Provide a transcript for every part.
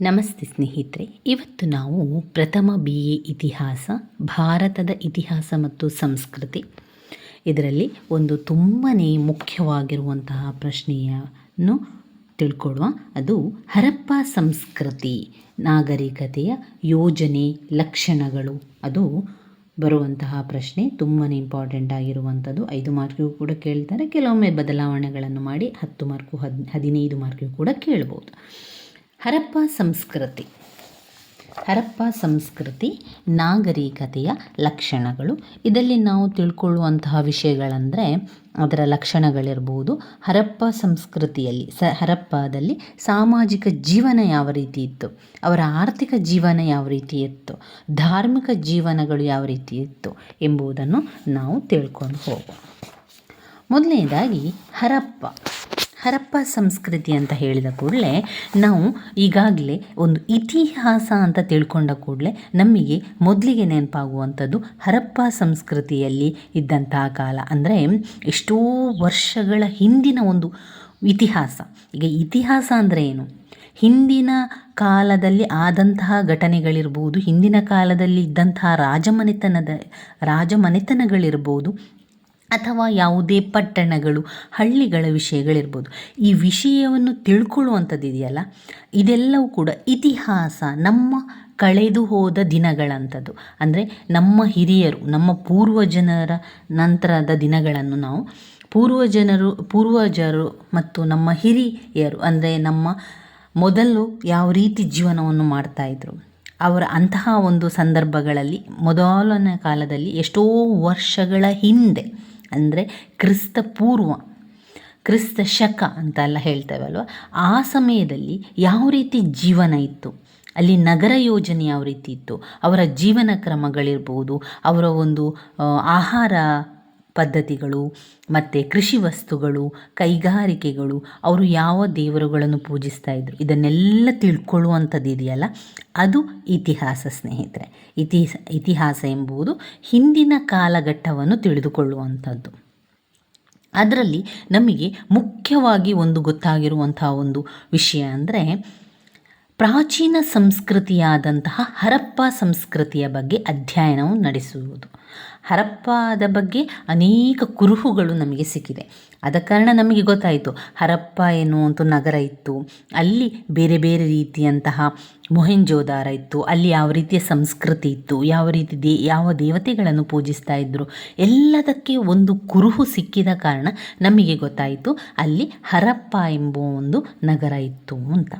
ನಮಸ್ತೆ ಸ್ನೇಹಿತರೆ, ಇವತ್ತು ನಾವು ಪ್ರಥಮ ಬಿ ಎ ಇತಿಹಾಸ, ಭಾರತದ ಇತಿಹಾಸ ಮತ್ತು ಸಂಸ್ಕೃತಿ ಇದರಲ್ಲಿ ಒಂದು ತುಂಬಾ ಮುಖ್ಯವಾಗಿರುವಂತಹ ಪ್ರಶ್ನೆಯನ್ನು ತಿಳ್ಕೊಳ್ಳುವ ಅದು ಹರಪ್ಪ ಸಂಸ್ಕೃತಿ, ನಾಗರಿಕತೆಯ ಯೋಜನೆ ಲಕ್ಷಣಗಳು. ಅದು ಬರುವಂತಹ ಪ್ರಶ್ನೆ ತುಂಬಾ ಇಂಪಾರ್ಟೆಂಟ್ ಆಗಿರುವಂಥದ್ದು. ಐದು ಮಾರ್ಕಿಗೂ ಕೂಡ ಕೇಳ್ತಾರೆ, ಕೆಲವೊಮ್ಮೆ ಬದಲಾವಣೆಗಳನ್ನು ಮಾಡಿ ಹತ್ತು ಮಾರ್ಕು ಹದ್, ಹದಿನೈದು ಮಾರ್ಕಿಗೂ ಕೂಡ ಕೇಳ್ಬೋದು. ಹರಪ್ಪ ಸಂಸ್ಕೃತಿ. ಹರಪ್ಪ ಸಂಸ್ಕೃತಿ ನಾಗರಿಕತೆಯ ಲಕ್ಷಣಗಳು. ಇದರಲ್ಲಿ ನಾವು ತಿಳ್ಕೊಳ್ಳುವಂತಹ ವಿಷಯಗಳಂದರೆ ಅದರ ಲಕ್ಷಣಗಳಿರ್ಬೋದು. ಹರಪ್ಪ ಸಂಸ್ಕೃತಿಯಲ್ಲಿ, ಸ, ಹರಪ್ಪದಲ್ಲಿ ಸಾಮಾಜಿಕ ಜೀವನ ಯಾವ ರೀತಿ ಇತ್ತು? ಅವರ ಆರ್ಥಿಕ ಜೀವನ ಯಾವ ರೀತಿ ಇತ್ತು? ಧಾರ್ಮಿಕ ಜೀವನಗಳು ಯಾವ ರೀತಿ ಇತ್ತು? ಎಂಬುದನ್ನು ನಾವು ತಿಳ್ಕೊಂಡು ಹೋಗೋಣ. ಮೊದಲನೇದಾಗಿ ಹರಪ್ಪ. ಹರಪ್ಪ ಸಂಸ್ಕೃತಿ ಅಂತ ಹೇಳಿದ ಕೂಡಲೇ ನಾವು ಈಗಾಗಲೇ ಒಂದು ಇತಿಹಾಸ ಅಂತ ತಿಳ್ಕೊಂಡ ಕೂಡಲೇ ನಮಗೆ ಮೊದಲಿಗೆ ನೆನಪಾಗುವಂಥದ್ದು ಹರಪ್ಪ ಸಂಸ್ಕೃತಿಯಲ್ಲಿ ಇದ್ದಂತಹ ಕಾಲ. ಅಂದರೆ ಎಷ್ಟೋ ವರ್ಷಗಳ ಹಿಂದಿನ ಒಂದು ಇತಿಹಾಸ. ಈಗ ಇತಿಹಾಸ ಅಂದರೆ ಏನು? ಹಿಂದಿನ ಕಾಲದಲ್ಲಿ ಆದಂತಹ ಘಟನೆಗಳಿರ್ಬೋದು, ಹಿಂದಿನ ಕಾಲದಲ್ಲಿ ಇದ್ದಂತಹ ರಾಜಮನೆತನದ, ರಾಜಮನೆತನಗಳಿರ್ಬೋದು ಅಥವಾ ಯಾವುದೇ ಪಟ್ಟಣಗಳು, ಹಳ್ಳಿಗಳ ವಿಷಯಗಳಿರ್ಬೋದು. ಈ ವಿಷಯವನ್ನು ತಿಳ್ಕೊಳ್ಳುವಂಥದ್ದು ಇದೆಯಲ್ಲ? ಇದೆಲ್ಲವೂ ಕೂಡ ಇತಿಹಾಸ, ನಮ್ಮ ಕಳೆದು ಹೋದ ದಿನಗಳಂಥದ್ದು. ಅಂದರೆ ನಮ್ಮ ಹಿರಿಯರು, ನಮ್ಮ ಪೂರ್ವಜನರ ನಂತರದ ದಿನಗಳನ್ನು ನಾವು ಪೂರ್ವಜನರು, ಪೂರ್ವಜರು ಮತ್ತು ನಮ್ಮ ಹಿರಿಯರು, ಅಂದರೆ ನಮ್ಮ ಮೊದಲು ಯಾವ ರೀತಿ ಜೀವನವನ್ನು ಮಾಡ್ತಾಯಿದ್ರು ಅವರ ಅಂತಹ ಒಂದು ಸಂದರ್ಭಗಳಲ್ಲಿ ಮೊದಲನೇ ಕಾಲದಲ್ಲಿ ಎಷ್ಟೋ ವರ್ಷಗಳ ಹಿಂದೆ ಅಂದರೆ ಕ್ರಿಸ್ತ ಪೂರ್ವ, ಕ್ರಿಸ್ತ ಶಕ ಅಂತ ಎಲ್ಲ ಹೇಳ್ತೇವಲ್ವ? ಆ ಸಮಯದಲ್ಲಿ ಯಾವ ರೀತಿ ಜೀವನ ಇತ್ತು? ಅಲ್ಲಿ ನಗರ ಯೋಜನೆ ಯಾವ ರೀತಿ ಇತ್ತು? ಅವರ ಜೀವನ ಕ್ರಮಗಳಿರ್ಬೋದು, ಅವರ ಒಂದು ಆಹಾರ ಪದ್ಧತಿಗಳು ಮತ್ತು ಕೃಷಿ ವಸ್ತುಗಳು, ಕೈಗಾರಿಕೆಗಳು, ಅವರು ಯಾವ ದೇವರುಗಳನ್ನು ಪೂಜಿಸ್ತಾ ಇದ್ರು? ಇದನ್ನೆಲ್ಲ ತಿಳ್ಕೊಳ್ಳುವಂಥದ್ದು ಇದೆಯಲ್ಲ? ಅದು ಇತಿಹಾಸ ಸ್ನೇಹಿತರೆ. ಇತಿಹಾಸ ಇತಿಹಾಸ ಎಂಬುದು ಹಿಂದಿನ ಕಾಲಘಟ್ಟವನ್ನು ತಿಳಿದುಕೊಳ್ಳುವಂಥದ್ದು. ಅದರಲ್ಲಿ ನಮಗೆ ಮುಖ್ಯವಾಗಿ ಒಂದು ಗೊತ್ತಾಗಿರುವಂತಹ ಒಂದು ವಿಷಯ ಅಂದರೆ ಪ್ರಾಚೀನ ಸಂಸ್ಕೃತಿಯಾದಂತಹ ಹರಪ್ಪ ಸಂಸ್ಕೃತಿಯ ಬಗ್ಗೆ ಅಧ್ಯಯನವು ನಡೆಸುವುದು. ಹರಪ್ಪದ ಬಗ್ಗೆ ಅನೇಕ ಕುರುಹುಗಳು ನಮಗೆ ಸಿಕ್ಕಿದೆ. ಆದ ಕಾರಣ ನಮಗೆ ಗೊತ್ತಾಯಿತು, ಹರಪ್ಪ ಎನ್ನುವಂಥ ನಗರ ಇತ್ತು. ಅಲ್ಲಿ ಬೇರೆ ಬೇರೆ ರೀತಿಯಂತಹ ಮೊಹೆಂಜೋದಾರ ಇತ್ತು. ಅಲ್ಲಿ ಯಾವ ರೀತಿಯ ಸಂಸ್ಕೃತಿ ಇತ್ತು, ಯಾವ ರೀತಿ ದೇ, ಯಾವ ದೇವತೆಗಳನ್ನು ಪೂಜಿಸ್ತಾ ಇದ್ದರು ಎಲ್ಲದಕ್ಕೆ ಒಂದು ಕುರುಹು ಸಿಕ್ಕಿದ ಕಾರಣ ನಮಗೆ ಗೊತ್ತಾಯಿತು, ಅಲ್ಲಿ ಹರಪ್ಪ ಎಂಬ ಒಂದು ನಗರ ಇತ್ತು ಅಂತ.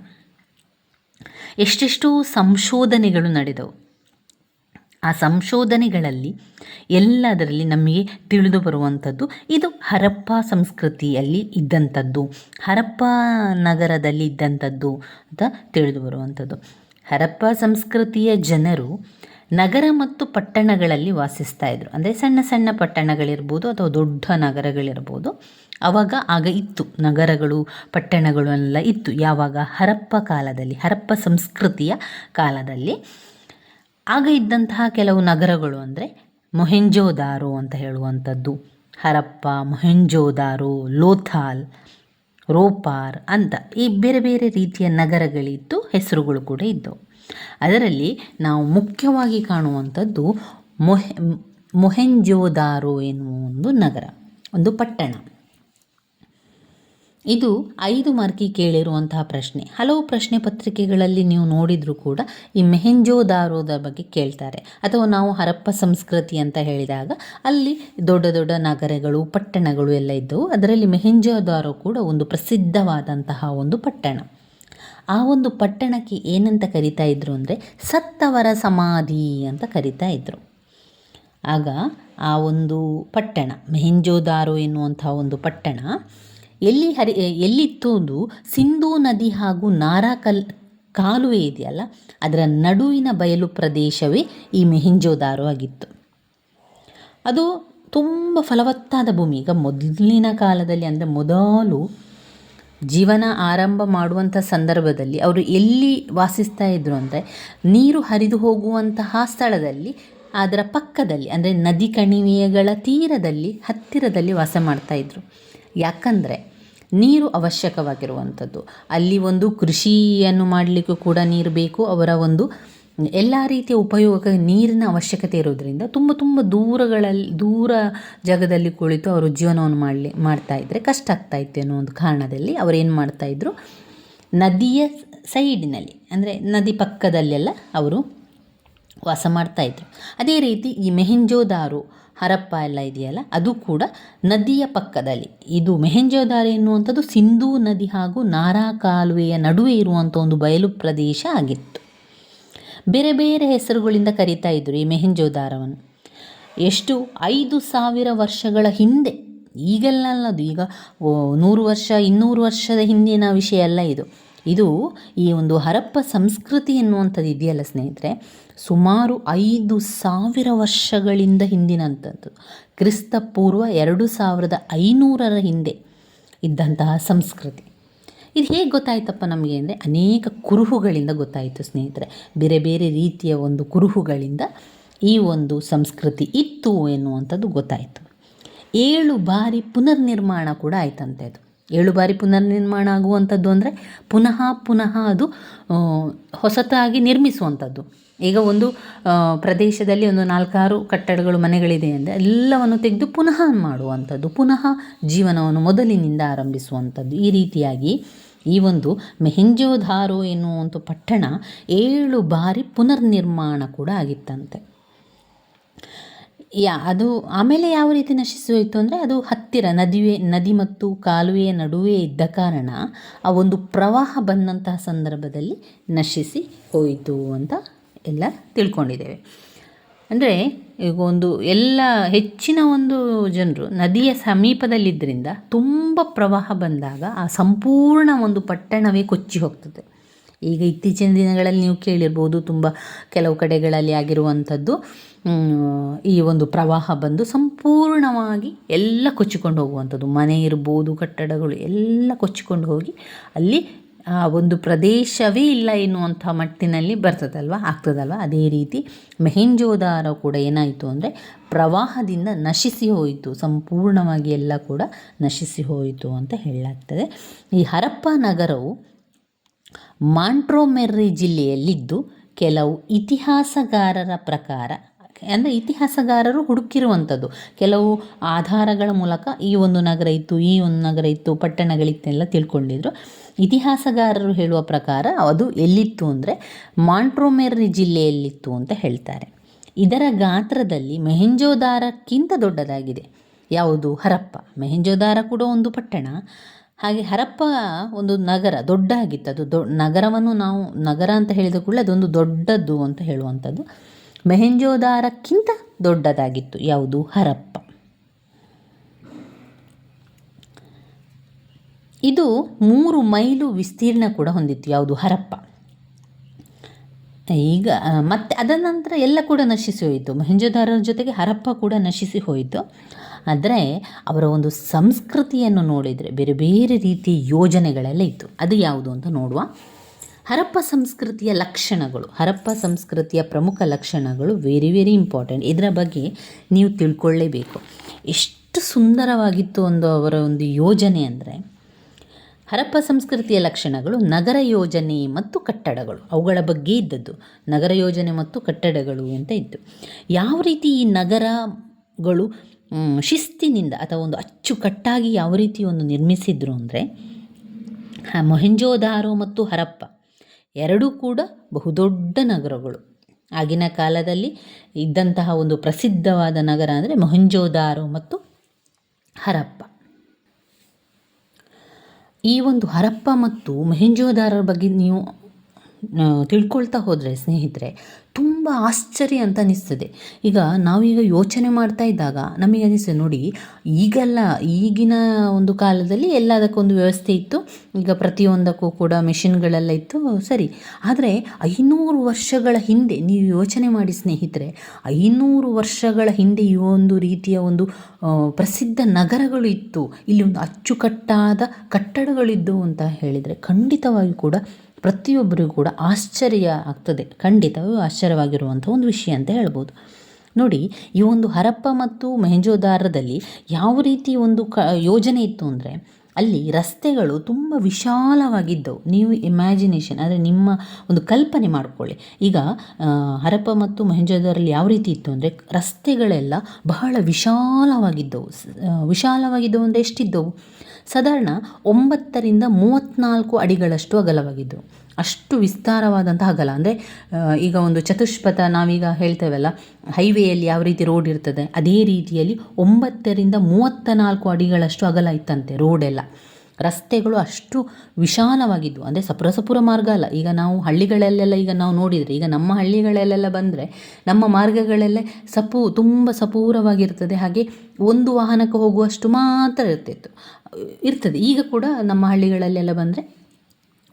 ಎಷ್ಟೆಷ್ಟೋ ಸಂಶೋಧನೆಗಳು ನಡೆದವು. ಆ ಸಂಶೋಧನೆಗಳಲ್ಲಿ ಎಲ್ಲದರಲ್ಲಿ ನಮಗೆ ತಿಳಿದು ಬರುವಂಥದ್ದು ಇದು ಹರಪ್ಪ ಸಂಸ್ಕೃತಿಯಲ್ಲಿ ಇದ್ದಂಥದ್ದು, ಹರಪ್ಪ ನಗರದಲ್ಲಿ ಇದ್ದಂಥದ್ದು ಅಂತ ತಿಳಿದು ಬರುವಂಥದ್ದು. ಹರಪ್ಪ ಸಂಸ್ಕೃತಿಯ ಜನರು ನಗರ ಮತ್ತು ಪಟ್ಟಣಗಳಲ್ಲಿ ವಾಸಿಸ್ತಾ ಇದ್ರು. ಅಂದರೆ ಸಣ್ಣ ಸಣ್ಣ ಪಟ್ಟಣಗಳಿರ್ಬೋದು ಅಥವಾ ದೊಡ್ಡ ನಗರಗಳಿರ್ಬೋದು. ಆವಾಗ ಆಗ ಇತ್ತು. ನಗರಗಳು, ಪಟ್ಟಣಗಳು ಎಲ್ಲ ಇತ್ತು. ಯಾವಾಗ? ಹರಪ್ಪ ಕಾಲದಲ್ಲಿ, ಹರಪ್ಪ ಸಂಸ್ಕೃತಿಯ ಕಾಲದಲ್ಲಿ. ಆಗ ಇದ್ದಂತಹ ಕೆಲವು ನಗರಗಳು ಅಂದರೆ ಮೊಹೆಂಜೋದಾರೋ ಅಂತ ಹೇಳುವಂಥದ್ದು. ಹರಪ್ಪ, ಮೊಹೆಂಜೋದಾರೋ, ಲೋಥಾಲ್, ರೋಪಾರ್ ಅಂತ ಈ ಬೇರೆ ಬೇರೆ ರೀತಿಯ ನಗರಗಳಿತ್ತು ಹೆಸರುಗಳು ಕೂಡ ಇದ್ದವು. ಅದರಲ್ಲಿ ನಾವು ಮುಖ್ಯವಾಗಿ ಕಾಣುವಂಥದ್ದು ಮೊಹೆ, ಮೊಹೆಂಜೋದಾರೋ ಎನ್ನುವ ಒಂದು ನಗರ, ಒಂದು ಪಟ್ಟಣ. ಇದು ಐದು ಮಾರ್ಕಿ ಕೇಳಿರುವಂತಹ ಪ್ರಶ್ನೆ. ಹಲವು ಪ್ರಶ್ನೆ ಪತ್ರಿಕೆಗಳಲ್ಲಿ ನೀವು ನೋಡಿದರೂ ಕೂಡ ಈ ಮೆಹೆಂಜೋದಾರೋದ ಬಗ್ಗೆ ಕೇಳ್ತಾರೆ. ಅಥವಾ ನಾವು ಹರಪ್ಪ ಸಂಸ್ಕೃತಿ ಅಂತ ಹೇಳಿದಾಗ ಅಲ್ಲಿ ದೊಡ್ಡ ದೊಡ್ಡ ನಗರಗಳು, ಪಟ್ಟಣಗಳು ಎಲ್ಲ ಇದ್ದವು. ಅದರಲ್ಲಿ ಮೆಹೆಂಜೋದಾರೋ ಕೂಡ ಒಂದು ಪ್ರಸಿದ್ಧವಾದಂತಹ ಒಂದು ಪಟ್ಟಣ. ಆ ಒಂದು ಪಟ್ಟಣಕ್ಕೆ ಏನಂತ ಕರಿತಾ ಇದ್ರು ಅಂದರೆ ಸತ್ತವರ ಸಮಾಧಿ ಅಂತ ಕರಿತಾ ಇದ್ರು. ಆಗ ಆ ಒಂದು ಪಟ್ಟಣ, ಮೆಹೆಂಜೋದಾರೋ ಎನ್ನುವಂಥ ಒಂದು ಪಟ್ಟಣ, ಎಲ್ಲಿ ಹರಿ, ಎಲ್ಲಿತ್ತು ಅದು? ಸಿಂಧೂ ನದಿ ಹಾಗೂ ನಾರಾ ಕಲ್, ಕಾಲುವೆ ಇದೆಯಲ್ಲ, ಅದರ ನಡುವಿನ ಬಯಲು ಪ್ರದೇಶವೇ ಈ ಮೆಹೆಂಜೋದಾರೋ ಆಗಿತ್ತು. ಅದು ತುಂಬ ಫಲವತ್ತಾದ ಭೂಮಿ. ಈಗ ಮೊದಲಿನ ಕಾಲದಲ್ಲಿ ಅಂದರೆ ಮೊದಲು ಜೀವನ ಆರಂಭ ಮಾಡುವಂಥ ಸಂದರ್ಭದಲ್ಲಿ ಅವರು ಎಲ್ಲಿ ವಾಸಿಸ್ತಾ ಇದ್ರು ಅಂದರೆ ನೀರು ಹರಿದು ಹೋಗುವಂತಹ ಸ್ಥಳದಲ್ಲಿ, ಅದರ ಪಕ್ಕದಲ್ಲಿ, ಅಂದರೆ ನದಿ ಕಣಿವೆಗಳ ತೀರದಲ್ಲಿ, ಹತ್ತಿರದಲ್ಲಿ ವಾಸ ಮಾಡ್ತಾಯಿದ್ರು ಯಾಕಂದರೆ ನೀರು ಅವಶ್ಯಕವಾಗಿರುವಂಥದ್ದು. ಅಲ್ಲಿ ಒಂದು ಕೃಷಿಯನ್ನು ಮಾಡಲಿಕ್ಕೂ ಕೂಡ ನೀರು ಬೇಕು, ಅವರ ಒಂದು ಎಲ್ಲ ರೀತಿಯ ಉಪಯೋಗಕ್ಕೆ ನೀರಿನ ಅವಶ್ಯಕತೆ ಇರೋದರಿಂದ ತುಂಬ ತುಂಬ ದೂರಗಳಲ್ಲಿ, ದೂರ ಜಾಗದಲ್ಲಿ ಕುಳಿತು ಅವರು ಜೀವನವನ್ನು ಮಾಡಲಿ, ಮಾಡ್ತಾ ಇದ್ದರೆ ಕಷ್ಟ ಆಗ್ತಾ ಇತ್ತು ಅನ್ನೋ ಒಂದು ಕಾರಣದಲ್ಲಿ ಅವರು ಏನು ಮಾಡ್ತಾಯಿದ್ರು ನದಿಯ ಸೈಡಿನಲ್ಲಿ, ಅಂದರೆ ನದಿ ಪಕ್ಕದಲ್ಲೆಲ್ಲ ಅವರು ವಾಸ ಮಾಡ್ತಾಯಿದ್ರು ಅದೇ ರೀತಿ ಈ ಮೆಹೆಂಜೋದಾರು ಹರಪ್ಪ ಎಲ್ಲ ಇದೆಯಲ್ಲ, ಅದು ಕೂಡ ನದಿಯ ಪಕ್ಕದಲ್ಲಿ. ಇದು ಮೆಹೆಂಜೋದಾರಿ ಎನ್ನುವಂಥದ್ದು ಸಿಂಧೂ ನದಿ ಹಾಗೂ ನಾರಾ ಕಾಲುವೆಯ ನಡುವೆ ಇರುವಂಥ ಒಂದು ಬಯಲು ಪ್ರದೇಶ ಆಗಿತ್ತು. ಬೇರೆ ಬೇರೆ ಹೆಸರುಗಳಿಂದ ಕರೀತಾ ಇದ್ದರು ಈ ಮೆಹೆಂಜೋದಾರವನ್ನು ಎಷ್ಟು ಐದು ಸಾವಿರ ವರ್ಷಗಳ ಹಿಂದೆ ಈಗೆಲ್ಲ ಅಲ್ಲದು ಈಗ ನೂರು ವರ್ಷ, ಇನ್ನೂರು ವರ್ಷದ ಹಿಂದಿನ ವಿಷಯ ಅಲ್ಲ ಇದು. ಇದು ಈ ಒಂದು ಹರಪ್ಪ ಸಂಸ್ಕೃತಿ ಎನ್ನುವಂಥದ್ದು ಇದೆಯಲ್ಲ ಸ್ನೇಹಿತರೆ? ಸುಮಾರು ಐದು ಸಾವಿರ ವರ್ಷಗಳಿಂದ ಹಿಂದಿನಂಥದ್ದು. ಕ್ರಿಸ್ತ ಪೂರ್ವ ಎರಡು ಸಾವಿರದ ಐನೂರರ ಹಿಂದೆ ಇದ್ದಂತಹ ಸಂಸ್ಕೃತಿ. ಇದು ಹೇಗೆ ಗೊತ್ತಾಯ್ತಪ್ಪ ನಮಗೆ ಅಂದರೆ ಅನೇಕ ಕುರುಹುಗಳಿಂದ ಗೊತ್ತಾಯಿತು ಸ್ನೇಹಿತರೆ. ಬೇರೆ ಬೇರೆ ರೀತಿಯ ಒಂದು ಕುರುಹುಗಳಿಂದ ಈ ಒಂದು ಸಂಸ್ಕೃತಿ ಇತ್ತು ಎನ್ನುವಂಥದ್ದು ಗೊತ್ತಾಯಿತು. ಏಳು ಬಾರಿ ಪುನರ್ನಿರ್ಮಾಣ ಕೂಡ ಆಯ್ತಂತೆ ಅದು. ಏಳು ಬಾರಿ ಪುನರ್ನಿರ್ಮಾಣ ಆಗುವಂಥದ್ದು ಅಂದರೆ ಪುನಃ ಪುನಃ ಅದು ಹೊಸತಾಗಿ ನಿರ್ಮಿಸುವಂಥದ್ದು. ಈಗ ಒಂದು ಪ್ರದೇಶದಲ್ಲಿ ಒಂದು ನಾಲ್ಕಾರು ಕಟ್ಟಡಗಳು, ಮನೆಗಳಿದೆ ಅಂದರೆ ಎಲ್ಲವನ್ನು ತೆಗೆದು ಪುನಃ ಮಾಡುವಂಥದ್ದು, ಪುನಃ ಜೀವನವನ್ನು ಮೊದಲಿನಿಂದ ಆರಂಭಿಸುವಂಥದ್ದು ಈ ರೀತಿಯಾಗಿ ಈ ಒಂದು ಮೆಹೆಂಜೋಧಾರೋ ಎನ್ನುವಂಥ ಪಟ್ಟಣ ಏಳು ಬಾರಿ ಪುನರ್ನಿರ್ಮಾಣ ಕೂಡ ಆಗಿತ್ತಂತೆ. ಯಾ, ಅದು ಆಮೇಲೆ ಯಾವ ರೀತಿ ನಶಿಸಿ ಹೋಯಿತು ಅಂದರೆ ಅದು ಹತ್ತಿರ ನದಿವೆ, ನದಿ ಮತ್ತು ಕಾಲುವೆಯ ನಡುವೆ ಇದ್ದ ಕಾರಣ ಆ ಒಂದು ಪ್ರವಾಹ ಬಂದಂತಹ ಸಂದರ್ಭದಲ್ಲಿ ನಶಿಸಿ ಹೋಯಿತು ಅಂತ ಎಲ್ಲ ತಿಳ್ಕೊಂಡಿದ್ದೇವೆ. ಅಂದರೆ ಈಗ ಒಂದು ಎಲ್ಲ ಹೆಚ್ಚಿನ ಒಂದು ಜನರು ನದಿಯ ಸಮೀಪದಲ್ಲಿದ್ದರಿಂದ ತುಂಬ ಪ್ರವಾಹ ಬಂದಾಗ ಆ ಸಂಪೂರ್ಣ ಒಂದು ಪಟ್ಟಣವೇ ಕೊಚ್ಚಿ ಹೋಗ್ತದೆ. ಈಗ ಇತ್ತೀಚಿನ ದಿನಗಳಲ್ಲಿ ನೀವು ಕೇಳಿರ್ಬೋದು ತುಂಬ ಕೆಲವು ಕಡೆಗಳಲ್ಲಿ ಆಗಿರುವಂಥದ್ದು ಈ ಒಂದು ಪ್ರವಾಹ ಬಂದು ಸಂಪೂರ್ಣವಾಗಿ ಎಲ್ಲ ಕೊಚ್ಚಿಕೊಂಡು ಹೋಗುವಂಥದ್ದು. ಮನೆ ಇರ್ಬೋದು, ಕಟ್ಟಡಗಳು ಎಲ್ಲ ಕೊಚ್ಚಿಕೊಂಡು ಹೋಗಿ ಅಲ್ಲಿ ಆ, ಒಂದು ಪ್ರದೇಶವೇ ಇಲ್ಲ ಎನ್ನುವಂಥ ಮಟ್ಟಿನಲ್ಲಿ ಬರ್ತದಲ್ವ? ಆಗ್ತದಲ್ವ? ಅದೇ ರೀತಿ ಮೆಹೆಂಜೋದಾರ ಕೂಡ ಏನಾಯಿತು ಅಂದರೆ ಪ್ರವಾಹದಿಂದ ನಶಿಸಿ ಹೋಯಿತು. ಸಂಪೂರ್ಣವಾಗಿ ಎಲ್ಲ ಕೂಡ ನಶಿಸಿ ಹೋಯಿತು ಅಂತ ಹೇಳಲಾಗ್ತದೆ. ಈ ಹರಪ್ಪ ನಗರವು ಮಾಂಟ್ರೋಮೆರ್ರಿ ಜಿಲ್ಲೆಯಲ್ಲಿದ್ದು ಕೆಲವು ಇತಿಹಾಸಗಾರರ ಪ್ರಕಾರ, ಅಂದರೆ ಇತಿಹಾಸಗಾರರು ಹುಡುಕಿರುವಂಥದ್ದು. ಕೆಲವು ಆಧಾರಗಳ ಮೂಲಕ ಈ ಒಂದು ನಗರ ಇತ್ತು, ಈ ಒಂದು ನಗರ ಇತ್ತು, ಪಟ್ಟಣಗಳಿತ್ತೆಲ್ಲ ತಿಳ್ಕೊಂಡಿದ್ರು. ಇತಿಹಾಸಗಾರರು ಹೇಳುವ ಪ್ರಕಾರ ಅದು ಎಲ್ಲಿತ್ತು ಅಂದರೆ ಮಾಂಟ್ರೋಮೆರ್ರಿ ಜಿಲ್ಲೆಯಲ್ಲಿತ್ತು ಅಂತ ಹೇಳ್ತಾರೆ. ಇದರ ಗಾತ್ರದಲ್ಲಿ ಮೆಹೆಂಜೋದಾರಕ್ಕಿಂತ ದೊಡ್ಡದಾಗಿದೆ. ಯಾವುದು? ಹರಪ್ಪ. ಮೆಹೆಂಜೋದಾರ ಕೂಡ ಒಂದು ಪಟ್ಟಣ. ಹಾಗೆ ಹರಪ್ಪ ಒಂದು ನಗರ ದೊಡ್ಡ ಆಗಿತ್ತು ಅದು ದೊ ನಗರವನ್ನು ನಾವು, ನಗರ ಅಂತ ಹೇಳಿದ ಕೂಡಲೇ ಅದೊಂದು ದೊಡ್ಡದ್ದು ಅಂತ ಹೇಳುವಂಥದ್ದು. ಮೆಹೆಂಜೋದಾರಕ್ಕಿಂತ ದೊಡ್ಡದಾಗಿತ್ತು. ಯಾವುದು? ಹರಪ್ಪ. ಇದು ಮೂರು ಮೈಲು ವಿಸ್ತೀರ್ಣ ಕೂಡ ಹೊಂದಿತ್ತು, ಯಾವುದು ಹರಪ್ಪ. ಈಗ ಮತ್ತೆ ಅದರ ನಂತರ ಎಲ್ಲ ಕೂಡ ನಶಿಸಿ ಹೋಯಿತು. ಮೊಹೆಂಜೋದಾರರ ಜೊತೆಗೆ ಹರಪ್ಪ ಕೂಡ ನಶಿಸಿ ಹೋಯಿತು. ಆದರೆ ಅವರ ಒಂದು ಸಂಸ್ಕೃತಿಯನ್ನು ನೋಡಿದರೆ ಬೇರೆ ಬೇರೆ ರೀತಿಯ ಯೋಜನೆಗಳೆಲ್ಲ ಇತ್ತು. ಅದು ಯಾವುದು ಅಂತ ನೋಡುವ. ಹರಪ್ಪ ಸಂಸ್ಕೃತಿಯ ಲಕ್ಷಣಗಳು, ಹರಪ್ಪ ಸಂಸ್ಕೃತಿಯ ಪ್ರಮುಖ ಲಕ್ಷಣಗಳು ವೆರಿ ವೆರಿ ಇಂಪಾರ್ಟೆಂಟ್ ಇದರ ಬಗ್ಗೆ ನೀವು ತಿಳ್ಕೊಳ್ಳೇಬೇಕು. ಎಷ್ಟು ಸುಂದರವಾಗಿತ್ತು ಒಂದು ಅವರ ಒಂದು ಯೋಜನೆ ಅಂದರೆ ಹರಪ್ಪ ಸಂಸ್ಕೃತಿಯ ಲಕ್ಷಣಗಳು ನಗರ ಯೋಜನೆ ಮತ್ತು ಕಟ್ಟಡಗಳು. ಅವುಗಳ ಬಗ್ಗೆ ಇದ್ದದ್ದು, ನಗರ ಯೋಜನೆ ಮತ್ತು ಕಟ್ಟಡಗಳು ಅಂತ ಇತ್ತು. ಯಾವ ರೀತಿ ಈ ನಗರಗಳು ಶಿಸ್ತಿನಿಂದ ಅಥವಾ ಒಂದು ಅಚ್ಚುಕಟ್ಟಾಗಿ ಯಾವ ರೀತಿ ಒಂದು ನಿರ್ಮಿಸಿದ್ರು ಅಂದರೆ ಮೊಹೆಂಜೋದಾರೋ ಮತ್ತು ಹರಪ್ಪ ಎರಡೂ ಕೂಡ ಬಹುದೊಡ್ಡ ನಗರಗಳು. ಆಗಿನ ಕಾಲದಲ್ಲಿ ಇದ್ದಂತಹ ಒಂದು ಪ್ರಸಿದ್ಧವಾದ ನಗರ ಅಂದರೆ ಮೊಹೆಂಜೋದಾರೋ ಮತ್ತು ಹರಪ್ಪ. ಈ ಒಂದು ಹರಪ್ಪ ಮತ್ತು ಮೊಹೆಂಜೋದಾರರ ಬಗ್ಗೆ ನೀವು ತಿಳ್ಕೊಳ್ತಾ ಹೋದರೆ ಸ್ನೇಹಿತರೆ, ತುಂಬ ಆಶ್ಚರ್ಯ ಅಂತ ಅನಿಸ್ತದೆ. ಈಗ ನಾವೀಗ ಯೋಚನೆ ಮಾಡ್ತಾ ಇದ್ದಾಗ ನಮಗೆ ಅನಿಸ್ತದೆ, ನೋಡಿ, ಈಗೆಲ್ಲ, ಈಗಿನ ಒಂದು ಕಾಲದಲ್ಲಿ ಎಲ್ಲದಕ್ಕೊಂದು ವ್ಯವಸ್ಥೆ ಇತ್ತು. ಈಗ ಪ್ರತಿಯೊಂದಕ್ಕೂ ಕೂಡ ಮೆಷಿನ್ಗಳೆಲ್ಲ ಇತ್ತು, ಸರಿ. ಆದರೆ ಐನೂರು ವರ್ಷಗಳ ಹಿಂದೆ, ನೀವು ಯೋಚನೆ ಮಾಡಿ ಸ್ನೇಹಿತರೆ, ಐನೂರು ವರ್ಷಗಳ ಹಿಂದೆ ಈ ಒಂದು ರೀತಿಯ ಒಂದು ಪ್ರಸಿದ್ಧ ನಗರಗಳು ಇತ್ತು. ಇಲ್ಲಿ ಒಂದು ಅಚ್ಚುಕಟ್ಟಾದ ಕಟ್ಟಡಗಳಿದ್ದವು ಅಂತ ಹೇಳಿದರೆ ಖಂಡಿತವಾಗಿ ಕೂಡ ಪ್ರತಿಯೊಬ್ಬರಿಗೂ ಕೂಡ ಆಶ್ಚರ್ಯ ಆಗ್ತದೆ. ಖಂಡಿತವೂ ಆಶ್ಚರ್ಯವಾಗಿರುವಂಥ ಒಂದು ವಿಷಯ ಅಂತ ಹೇಳ್ಬೋದು. ನೋಡಿ, ಈ ಒಂದು ಹರಪ್ಪ ಮತ್ತು ಮೆಹೆಂಜೋದಾರದಲ್ಲಿ ಯಾವ ರೀತಿ ಒಂದು ಕ, ಯೋಜನೆ ಇತ್ತು ಅಂದರೆ ಅಲ್ಲಿ ರಸ್ತೆಗಳು ತುಂಬ ವಿಶಾಲವಾಗಿದ್ದವು. ನೀವು ಇಮ್ಯಾಜಿನೇಷನ್ ಅಂದರೆ ನಿಮ್ಮ ಒಂದು ಕಲ್ಪನೆ ಮಾಡಿಕೊಳ್ಳಿ. ಈಗ ಹರಪ್ಪ ಮತ್ತು ಮೊಹೆಂಜೋದಾರಲ್ಲಿ ಯಾವ ರೀತಿ ಇತ್ತು ಅಂದರೆ ರಸ್ತೆಗಳೆಲ್ಲ ಬಹಳ ವಿಶಾಲವಾಗಿದ್ದವು. ವಿಶಾಲವಾಗಿದ್ದವು ಅಂದರೆ ಎಷ್ಟಿದ್ದವು? ಸಾಧಾರಣ ಒಂಬತ್ತರಿಂದ ಮೂವತ್ತ್ನಾಲ್ಕು ಅಡಿಗಳಷ್ಟು ಅಗಲವಾಗಿದ್ದವು. ಅಷ್ಟು ವಿಸ್ತಾರವಾದಂತಹ ಅಗಲ. ಅಂದರೆ ಈಗ ಒಂದು ಚತುಷ್ಪಥ ನಾವೀಗ ಹೇಳ್ತೇವಲ್ಲ, ಹೈವೇಯಲ್ಲಿ ಯಾವ ರೀತಿ ರೋಡ್ ಇರ್ತದೆ, ಅದೇ ರೀತಿಯಲ್ಲಿ ಒಂಬತ್ತರಿಂದ ಮೂವತ್ತ ನಾಲ್ಕು ಅಡಿಗಳಷ್ಟು ಅಗಲ ಇತ್ತಂತೆ ರೋಡೆಲ್ಲ. ರಸ್ತೆಗಳು ಅಷ್ಟು ವಿಶಾಲವಾಗಿದ್ವು. ಅಂದರೆ ಸಪುರ ಸಪುರ ಮಾರ್ಗ ಅಲ್ಲ. ಈಗ ನಾವು ಹಳ್ಳಿಗಳಲ್ಲೆಲ್ಲ ಈಗ ನಾವು ನೋಡಿದರೆ, ಈಗ ನಮ್ಮ ಹಳ್ಳಿಗಳಲ್ಲೆಲ್ಲ ಬಂದರೆ, ನಮ್ಮ ಮಾರ್ಗಗಳಲ್ಲೇ ಸಪು, ತುಂಬ ಸಪೂರವಾಗಿರ್ತದೆ. ಹಾಗೆ ಒಂದು ವಾಹನಕ್ಕೆ ಹೋಗುವಷ್ಟು ಮಾತ್ರ ಇರ್ತಿತ್ತು. ಇರ್ತದೆ. ಈಗ ಕೂಡ ನಮ್ಮ ಹಳ್ಳಿಗಳಲ್ಲೆಲ್ಲ ಬಂದರೆ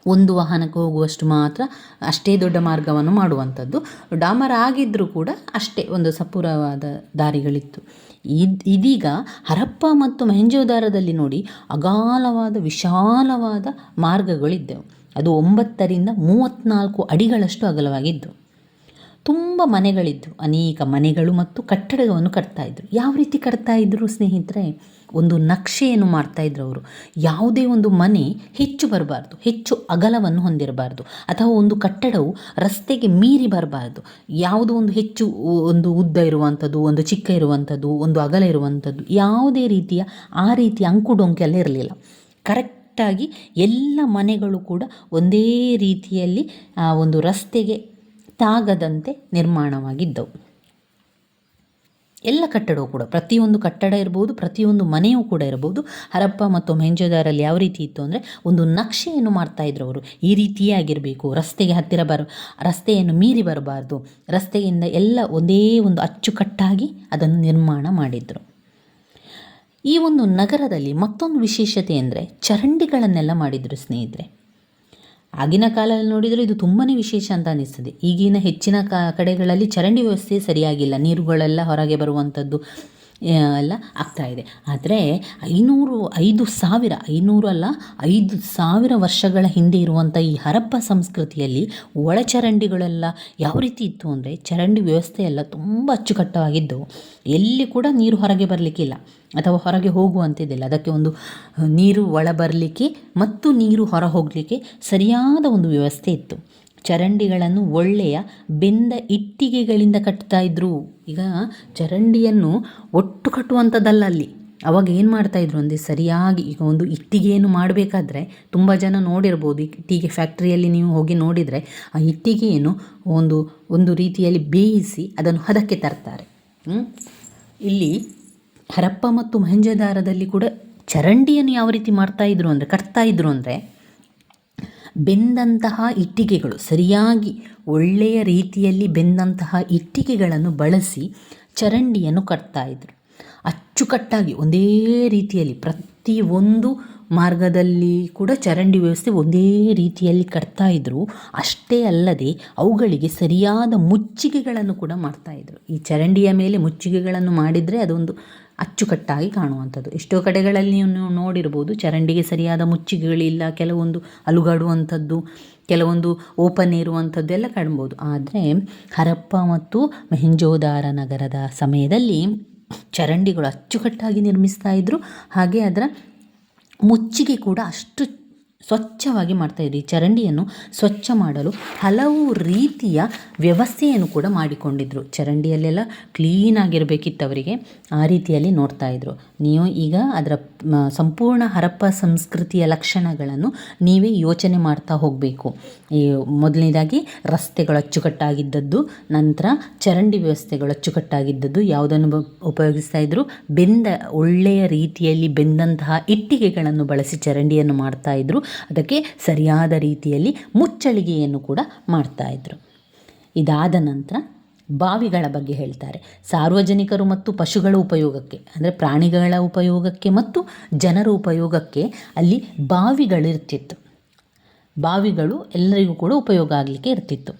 ಒಂದು ವಾಹನಕ್ಕೆ ಹೋಗುವಷ್ಟು ಮಾತ್ರ ಅಷ್ಟೇ ದೊಡ್ಡ ಮಾರ್ಗವನ್ನು ಮಾಡುವಂಥದ್ದು. ಡಾಮರ ಆಗಿದ್ದರೂ ಕೂಡ ಅಷ್ಟೇ ಒಂದು ಸಪೂರವಾದ ದಾರಿಗಳಿತ್ತು. ಇದ್, ಇದೀಗ ಹರಪ್ಪ ಮತ್ತು ಮೆಹಂಜೋದಾರದಲ್ಲಿ ನೋಡಿ ಅಗಾಲವಾದ ವಿಶಾಲವಾದ ಮಾರ್ಗಗಳಿದ್ದವು. ಅದು ಒಂಬತ್ತರಿಂದ ಮೂವತ್ತ್ನಾಲ್ಕು ಅಡಿಗಳಷ್ಟು ಅಗಲವಾಗಿದ್ದವು ತುಂಬ ಮನೆಗಳಿದ್ದವು. ಅನೇಕ ಮನೆಗಳು ಮತ್ತು ಕಟ್ಟಡವನ್ನು ಕಟ್ತಾ ಇದ್ರು. ಯಾವ ರೀತಿ ಕಟ್ತಾಯಿದ್ರು ಸ್ನೇಹಿತರೆ? ಒಂದು ನಕ್ಷೆಯನ್ನು ಮಾಡ್ತಾ ಇದ್ರು ಅವರು ಯಾವುದೇ ಒಂದು ಮನೆ ಹೆಚ್ಚು ಬರಬಾರ್ದು, ಹೆಚ್ಚು ಅಗಲವನ್ನು ಹೊಂದಿರಬಾರ್ದು, ಅಥವಾ ಒಂದು ಕಟ್ಟಡವು ರಸ್ತೆಗೆ ಮೀರಿ ಬರಬಾರ್ದು. ಯಾವುದೋ ಒಂದು ಹೆಚ್ಚು ಒಂದು ಉದ್ದ ಇರುವಂಥದ್ದು, ಒಂದು ಚಿಕ್ಕ ಇರುವಂಥದ್ದು, ಒಂದು ಅಗಲ ಇರುವಂಥದ್ದು, ಯಾವುದೇ ರೀತಿಯ ಆ ರೀತಿಯ ಅಂಕುಡೊಂಕೆಲ್ಲ ಇರಲಿಲ್ಲ. ಕರೆಕ್ಟಾಗಿ ಎಲ್ಲ ಮನೆಗಳು ಕೂಡ ಒಂದೇ ರೀತಿಯಲ್ಲಿ ಒಂದು ರಸ್ತೆಗೆ ತಾಗದಂತೆ ನಿರ್ಮಾಣವಾಗಿದ್ದವು. ಎಲ್ಲ ಕಟ್ಟಡವು ಕೂಡ. ಪ್ರತಿಯೊಂದು ಕಟ್ಟಡ ಇರ್ಬೋದು, ಪ್ರತಿಯೊಂದು ಮನೆಯೂ ಕೂಡ ಇರಬಹುದು ಹರಪ್ಪ ಮತ್ತು ಮೆಂಜೋದಾರಲ್ಲಿ ಯಾವ ರೀತಿ ಇತ್ತು ಅಂದರೆ ಒಂದು ನಕ್ಷೆಯನ್ನು ಮಾಡ್ತಾ ಇದ್ರು ಅವರು. ಈ ರೀತಿಯೇ ಆಗಿರಬೇಕು ರಸ್ತೆಗೆ ಹತ್ತಿರ ಬರ, ರಸ್ತೆಯನ್ನು ಮೀರಿ ಬರಬಾರ್ದು. ರಸ್ತೆಯಿಂದ ಎಲ್ಲ ಒಂದೇ ಒಂದು ಅಚ್ಚುಕಟ್ಟಾಗಿ ಅದನ್ನು ನಿರ್ಮಾಣ ಮಾಡಿದರು. ಈ ಒಂದು ನಗರದಲ್ಲಿ ಮತ್ತೊಂದು ವಿಶೇಷತೆ ಅಂದರೆ ಚರಂಡಿಗಳನ್ನೆಲ್ಲ ಮಾಡಿದರು ಸ್ನೇಹಿತರೆ. ಆಗಿನ ಕಾಲದಲ್ಲಿ ನೋಡಿದರೆ ಇದು ತುಂಬಾ ವಿಶೇಷ ಅಂತ ಅನಿಸ್ತದೆ. ಈಗಿನ ಹೆಚ್ಚಿನ ಕಡೆಗಳಲ್ಲಿ ಚರಂಡಿ ವ್ಯವಸ್ಥೆ ಸರಿಯಾಗಿಲ್ಲ. ನೀರುಗಳೆಲ್ಲ ಹೊರಗೆ ಬರುವಂಥದ್ದು ಎಲ್ಲ ಆಗ್ತಾ ಇದೆ. ಆದರೆ ಐನೂರು, ಐದು ಸಾವಿರ ಅಲ್ಲ, ಐದು ಸಾವಿರ ವರ್ಷಗಳ ಹಿಂದೆ ಇರುವಂಥ ಈ ಹರಪ್ಪ ಸಂಸ್ಕೃತಿಯಲ್ಲಿ ಒಳಚರಂಡಿಗಳೆಲ್ಲ ಯಾವ ರೀತಿ ಇತ್ತು ಅಂದರೆ ಚರಂಡಿ ವ್ಯವಸ್ಥೆ ಎಲ್ಲ ತುಂಬ ಅಚ್ಚುಕಟ್ಟವಾಗಿದ್ದವು ಎಲ್ಲಿ ಕೂಡ ನೀರು ಹೊರಗೆ ಬರಲಿಕ್ಕಿಲ್ಲ ಅಥವಾ ಹೊರಗೆ ಹೋಗುವಂಥದ್ದಿಲ್ಲ ಅದಕ್ಕೆ ಒಂದು, ನೀರು ಒಳ ಬರಲಿಕ್ಕೆ ಮತ್ತು ನೀರು ಹೊರ ಹೋಗಲಿಕ್ಕೆ ಸರಿಯಾದ ಒಂದು ವ್ಯವಸ್ಥೆ ಇತ್ತು. ಚರಂಡಿಗಳನ್ನು ಒಳ್ಳೆಯ ಬೆಂದ ಇಟ್ಟಿಗೆಗಳಿಂದ ಕಟ್ತಾ ಇದ್ರು. ಈಗ ಚರಂಡಿಯನ್ನು ಒಟ್ಟು ಕಟ್ಟುವಂಥದ್ದಲ್ಲ ಅಲ್ಲಿ. ಅವಾಗ ಏನು ಮಾಡ್ತಾಯಿದ್ರು ಅಂದರೆ ಸರಿಯಾಗಿ ಈಗ ಒಂದು ಇಟ್ಟಿಗೆಯನ್ನು ಮಾಡಬೇಕಾದ್ರೆ ತುಂಬ ಜನ ನೋಡಿರ್ಬೋದು. ಇಟ್ಟಿಗೆ ಫ್ಯಾಕ್ಟ್ರಿಯಲ್ಲಿ ನೀವು ಹೋಗಿ ನೋಡಿದರೆ ಆ ಇಟ್ಟಿಗೆಯನ್ನು ಒಂದು ಒಂದು ರೀತಿಯಲ್ಲಿ ಬೇಯಿಸಿ ಅದನ್ನು ಹದಕ್ಕೆ ತರ್ತಾರೆ. ಇಲ್ಲಿ ಹರಪ್ಪ ಮತ್ತು ಮಹಂಜದಾರದಲ್ಲಿ ಕೂಡ ಚರಂಡಿಯನ್ನು ಯಾವ ರೀತಿ ಮಾಡ್ತಾ ಇದ್ರು ಅಂದರೆ, ಕಟ್ತಾ ಇದ್ರು ಅಂದರೆ ಬೆಂದಂತಹ ಇಟ್ಟಿಗೆಗಳು, ಸರಿಯಾಗಿ ಒಳ್ಳೆಯ ರೀತಿಯಲ್ಲಿ ಬೆಂದಂತಹ ಇಟ್ಟಿಗೆಗಳನ್ನು ಬಳಸಿ ಚರಂಡಿಯನ್ನು ಕಟ್ತಾ ಇದ್ರು. ಅಚ್ಚುಕಟ್ಟಾಗಿ ಒಂದೇ ರೀತಿಯಲ್ಲಿ ಪ್ರತಿಯೊಂದು ಮಾರ್ಗದಲ್ಲಿ ಕೂಡ ಚರಂಡಿ ವ್ಯವಸ್ಥೆ ಒಂದೇ ರೀತಿಯಲ್ಲಿ ಕಟ್ತಾ ಇದ್ರು. ಅಷ್ಟೇ ಅಲ್ಲದೆ ಅವುಗಳಿಗೆ ಸರಿಯಾದ ಮುಚ್ಚಿಗೆಗಳನ್ನು ಕೂಡ ಮಾಡ್ತಾ ಇದ್ರು. ಈ ಚರಂಡಿಯ ಮೇಲೆ ಮುಚ್ಚಿಗೆಗಳನ್ನು ಮಾಡಿದರೆ ಅದೊಂದು ಅಚ್ಚುಕಟ್ಟಾಗಿ ಕಾಣುವಂಥದ್ದು. ಎಷ್ಟೋ ಕಡೆಗಳಲ್ಲಿ ನೀವು ನೋಡಿರ್ಬೋದು, ಚರಂಡಿಗೆ ಸರಿಯಾದ ಮುಚ್ಚಿಗೆಗಳಿಲ್ಲ, ಕೆಲವೊಂದು ಅಲುಗಾಡುವಂಥದ್ದು, ಕೆಲವೊಂದು ಓಪನ್ ಇರುವಂಥದ್ದು ಎಲ್ಲ ಕಾಣ್ಬೋದು. ಆದರೆ ಹರಪ್ಪ ಮತ್ತು ಮೆಹಂಜೋದಾರ ನಗರದ ಸಮಯದಲ್ಲಿ ಚರಂಡಿಗಳು ಅಚ್ಚುಕಟ್ಟಾಗಿ ನಿರ್ಮಿಸ್ತಾ ಇದ್ದರು ಹಾಗೆ ಅದರ ಮುಚ್ಚಿಗೆ ಕೂಡ ಅಷ್ಟು ಸ್ವಚ್ಛವಾಗಿ ಮಾಡ್ತಾಯಿದ್ರು ಈ ಚರಂಡಿಯನ್ನು ಸ್ವಚ್ಛ ಮಾಡಲು ಹಲವು ರೀತಿಯ ವ್ಯವಸ್ಥೆಯನ್ನು ಕೂಡ ಮಾಡಿಕೊಂಡಿದ್ರು. ಚರಂಡಿಯಲ್ಲೆಲ್ಲ ಕ್ಲೀನಾಗಿರಬೇಕಿತ್ತು ಅವರಿಗೆ ಆ ರೀತಿಯಲ್ಲಿ ನೋಡ್ತಾ ಇದ್ರು. ನೀವು ಈಗ ಅದರ ಸಂಪೂರ್ಣ ಹರಪ್ಪ ಸಂಸ್ಕೃತಿಯ ಲಕ್ಷಣಗಳನ್ನು ನೀವೇ ಯೋಚನೆ ಮಾಡ್ತಾ ಹೋಗಬೇಕು. ಈ ಮೊದಲನೇದಾಗಿ ರಸ್ತೆಗಳು ಅಚ್ಚುಕಟ್ಟಾಗಿದ್ದದ್ದು, ನಂತರ ಚರಂಡಿ ವ್ಯವಸ್ಥೆಗಳು ಅಚ್ಚುಕಟ್ಟಾಗಿದ್ದದ್ದು, ಯಾವುದನ್ನು ಉಪಯೋಗಿಸ್ತಾ ಇದ್ರು? ಬೆಂದ, ಒಳ್ಳೆಯ ರೀತಿಯಲ್ಲಿ ಬೆಂದಂತಹ ಇಟ್ಟಿಗೆಗಳನ್ನು ಬಳಸಿ ಚರಂಡಿಯನ್ನು ಮಾಡ್ತಾ ಇದ್ರು. ಅದಕ್ಕೆ ಸರಿಯಾದ ರೀತಿಯಲ್ಲಿ ಮುಚ್ಚಳಿಗೆಯನ್ನು ಕೂಡ ಮಾಡ್ತಾ ಇದ್ರು. ಇದಾದ ನಂತರ ಬಾವಿಗಳ ಬಗ್ಗೆ ಹೇಳ್ತಾರೆ. ಸಾರ್ವಜನಿಕರು ಮತ್ತು ಪಶುಗಳ ಉಪಯೋಗಕ್ಕೆ, ಅಂದರೆ ಪ್ರಾಣಿಗಳ ಉಪಯೋಗಕ್ಕೆ ಮತ್ತು ಜನರ ಉಪಯೋಗಕ್ಕೆ ಅಲ್ಲಿ ಬಾವಿಗಳಿರ್ತಿತ್ತು. ಬಾವಿಗಳು ಎಲ್ಲರಿಗೂ ಕೂಡ ಉಪಯೋಗ ಆಗಲಿಕ್ಕೆ ಇರ್ತಿತ್ತು.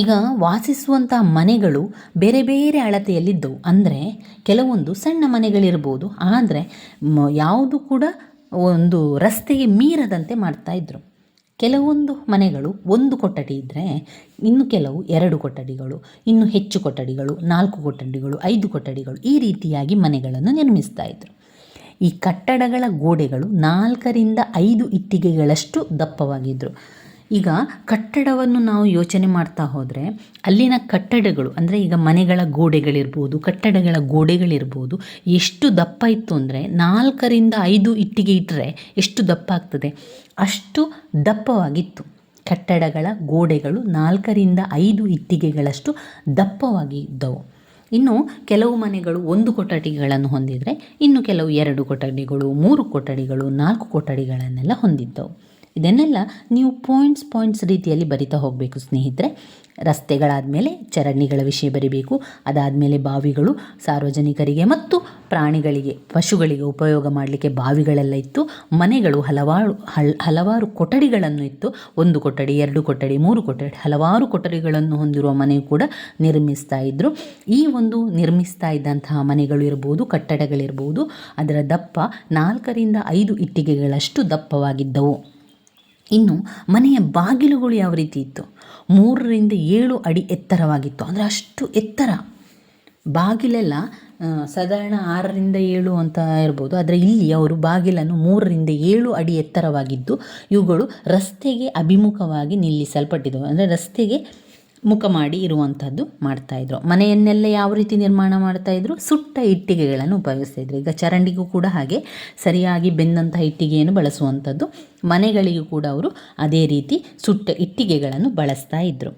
ಈಗ ವಾಸಿಸುವಂತಹ ಮನೆಗಳು ಬೇರೆ ಬೇರೆ ಅಳತೆಯಲ್ಲಿದ್ದವು. ಅಂದರೆ ಕೆಲವೊಂದು ಸಣ್ಣ ಮನೆಗಳಿರ್ಬೋದು. ಆದರೆ ಯಾವುದು ಕೂಡ ಒಂದು ರಸ್ತೆಗೆ ಮೀರದಂತೆ ಮಾಡ್ತಾಯಿದ್ರು ಕೆಲವೊಂದು ಮನೆಗಳು ಒಂದು ಕೊಠಡಿ ಇದ್ದರೆ ಇನ್ನು ಕೆಲವು ಎರಡು ಕೊಠಡಿಗಳು, ಇನ್ನು ಹೆಚ್ಚು ಕೊಠಡಿಗಳು, ನಾಲ್ಕು ಕೊಠಡಿಗಳು, ಐದು ಕೊಠಡಿಗಳು ಈ ರೀತಿಯಾಗಿ ಮನೆಗಳನ್ನು ನಿರ್ಮಿಸ್ತಾ ಇದ್ರು. ಈ ಕಟ್ಟಡಗಳ ಗೋಡೆಗಳು ನಾಲ್ಕರಿಂದ ಐದು ಇಟ್ಟಿಗೆಗಳಷ್ಟು ದಪ್ಪವಾಗಿದ್ದರು ಈಗ ಕಟ್ಟಡವನ್ನು ನಾವು ಯೋಚನೆ ಮಾಡ್ತಾ ಹೋದರೆ ಅಲ್ಲಿನ ಕಟ್ಟಡಗಳು, ಅಂದರೆ ಈಗ ಮನೆಗಳ ಗೋಡೆಗಳಿರ್ಬೋದು, ಕಟ್ಟಡಗಳ ಗೋಡೆಗಳಿರ್ಬೋದು, ಎಷ್ಟು ದಪ್ಪ ಇತ್ತು ಅಂದರೆ ನಾಲ್ಕರಿಂದ ಐದು ಇಟ್ಟಿಗೆ ಇಟ್ಟರೆ ಎಷ್ಟು ದಪ್ಪ ಆಗ್ತದೆ? ಅಷ್ಟು ದಪ್ಪವಾಗಿತ್ತು. ಕಟ್ಟಡಗಳ ಗೋಡೆಗಳು ನಾಲ್ಕರಿಂದ ಐದು ಇಟ್ಟಿಗೆಗಳಷ್ಟು ದಪ್ಪವಾಗಿ ಇದ್ದವು. ಇನ್ನು ಕೆಲವು ಮನೆಗಳು ಒಂದು ಕೊಠಡಿಗಳನ್ನು ಹೊಂದಿದರೆ ಇನ್ನು ಕೆಲವು ಎರಡು ಕೊಠಡಿಗಳು, ಮೂರು ಕೊಠಡಿಗಳು, ನಾಲ್ಕು ಕೊಠಡಿಗಳನ್ನೆಲ್ಲ ಹೊಂದಿದ್ದವು. ಇದನ್ನೆಲ್ಲ ನೀವು ಪಾಯಿಂಟ್ಸ್ ಪಾಯಿಂಟ್ಸ್ ರೀತಿಯಲ್ಲಿ ಬರಿತಾ ಹೋಗಬೇಕು ಸ್ನೇಹಿತರೆ. ರಸ್ತೆಗಳಾದಮೇಲೆ ಚರಂಡಿಗಳ ವಿಷಯ ಬರಿಬೇಕು. ಅದಾದಮೇಲೆ ಬಾವಿಗಳು, ಸಾರ್ವಜನಿಕರಿಗೆ ಮತ್ತು ಪ್ರಾಣಿಗಳಿಗೆ, ಪಶುಗಳಿಗೆ ಉಪಯೋಗ ಮಾಡಲಿಕ್ಕೆ ಬಾವಿಗಳೆಲ್ಲ ಇತ್ತು. ಮನೆಗಳು ಹಲವಾರು, ಹಲ್, ಹಲವಾರು ಕೊಠಡಿಗಳನ್ನು ಇತ್ತು. ಒಂದು ಕೊಠಡಿ, ಎರಡು ಕೊಠಡಿ, ಮೂರು ಕೊಠಡಿ, ಹಲವಾರು ಕೊಠಡಿಗಳನ್ನು ಹೊಂದಿರುವ ಮನೆ ಕೂಡ ನಿರ್ಮಿಸ್ತಾ ಇದ್ದರು ಈ ಒಂದು ನಿರ್ಮಿಸ್ತಾ ಇದ್ದಂತಹ ಮನೆಗಳು ಇರ್ಬೋದು, ಕಟ್ಟಡಗಳಿರ್ಬೋದು, ಅದರ ದಪ್ಪ ನಾಲ್ಕರಿಂದ ಐದು ಇಟ್ಟಿಗೆಗಳಷ್ಟು ದಪ್ಪವಾಗಿದ್ದವು. ಇನ್ನು ಮನೆಯ ಬಾಗಿಲುಗಳು ಯಾವ ರೀತಿ ಇತ್ತು? ಮೂರರಿಂದ ಏಳು ಅಡಿ ಎತ್ತರವಾಗಿತ್ತು. ಅಂದರೆ ಅಷ್ಟು ಎತ್ತರ. ಬಾಗಿಲೆಲ್ಲ ಸಾಧಾರಣ ಆರರಿಂದ ಏಳು ಅಂತ ಇರ್ಬೋದು. ಆದರೆ ಇಲ್ಲಿ ಅವರು ಬಾಗಿಲನ್ನು ಮೂರರಿಂದ ಏಳು ಅಡಿ ಎತ್ತರವಾಗಿದ್ದು, ಇವುಗಳು ರಸ್ತೆಗೆ ಅಭಿಮುಖವಾಗಿ ನಿಲ್ಲಿಸಲ್ಪಟ್ಟಿದ್ದವು. ಅಂದರೆ ರಸ್ತೆಗೆ ಮುಖ ಮಾಡಿ ಇರುವಂಥದ್ದು ಮಾಡ್ತಾಯಿದ್ರು ಮನೆಯನ್ನೆಲ್ಲ ಯಾವ ರೀತಿ ನಿರ್ಮಾಣ ಮಾಡ್ತಾಯಿದ್ರು ಸುಟ್ಟ ಇಟ್ಟಿಗೆಗಳನ್ನು ಉಪಯೋಗಿಸ್ತಾ ಇದ್ರು. ಈಗ ಚರಂಡಿಗೂ ಕೂಡ ಹಾಗೆ ಸರಿಯಾಗಿ ಬೆಂದಂತಹ ಇಟ್ಟಿಗೆಯನ್ನು ಬಳಸುವಂಥದ್ದು ಮನೆಗಳಿಗೂ ಕೂಡ ಅವರು ಅದೇ ರೀತಿ ಸುಟ್ಟ ಇಟ್ಟಿಗೆಗಳನ್ನು ಬಳಸ್ತಾ ಇದ್ದರು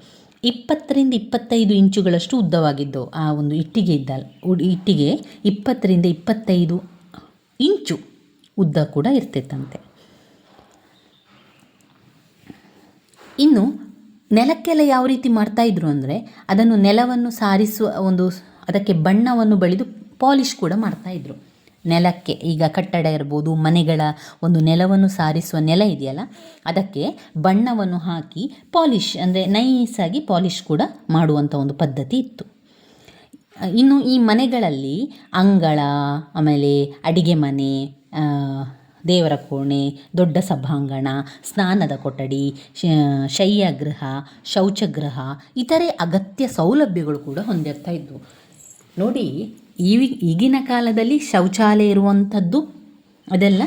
ಇಪ್ಪತ್ತರಿಂದ ಇಪ್ಪತ್ತೈದು ಇಂಚುಗಳಷ್ಟು ಉದ್ದವಾಗಿದ್ದವು ಆ ಒಂದು ಇಟ್ಟಿಗೆ ಇದ್ದ ಇಟ್ಟಿಗೆ ಇಪ್ಪತ್ತರಿಂದ ಇಪ್ಪತ್ತೈದು ಇಂಚು ಉದ್ದ ಕೂಡ ಇರ್ತಿತ್ತಂತೆ. ಇನ್ನು ನೆಲಕ್ಕೆಲ್ಲ ಯಾವ ರೀತಿ ಮಾಡ್ತಾ ಇದ್ರು ಅಂದರೆ ಅದನ್ನು ನೆಲವನ್ನು ಸಾರಿಸುವ ಒಂದು ಅದಕ್ಕೆ ಬಣ್ಣವನ್ನು ಬಳಿದು ಪಾಲಿಷ್ ಕೂಡ ಮಾಡ್ತಾ ಇದ್ರು. ನೆಲಕ್ಕೆ ಈಗ ಕಟ್ಟಡ ಇರ್ಬೋದು, ಮನೆಗಳ ಒಂದು ನೆಲವನ್ನು ಸಾರಿಸುವ ನೆಲ ಇದೆಯಲ್ಲ, ಅದಕ್ಕೆ ಬಣ್ಣವನ್ನು ಹಾಕಿ ಪಾಲಿಶ್ ಅಂದರೆ ನೈಸಾಗಿ ಪಾಲಿಷ್ ಕೂಡ ಮಾಡುವಂಥ ಒಂದು ಪದ್ಧತಿ ಇತ್ತು. ಇನ್ನು ಈ ಮನೆಗಳಲ್ಲಿ ಅಂಗಳ, ಆಮೇಲೆ ಅಡಿಗೆ ಮನೆ ದೇವರ ಕೋಣೆ, ದೊಡ್ಡ ಸಭಾಂಗಣ, ಸ್ನಾನದ ಕೊಠಡಿ ಶಯ್ಯಗೃಹ ಶೌಚಗೃಹ, ಇತರೆ ಅಗತ್ಯ ಸೌಲಭ್ಯಗಳು ಕೂಡ ಹೊಂದಿರ್ತಾ ಇದ್ವು. ನೋಡಿ ಈಗಿನ ಕಾಲದಲ್ಲಿ ಶೌಚಾಲಯ ಇರುವಂಥದ್ದು, ಅದೆಲ್ಲ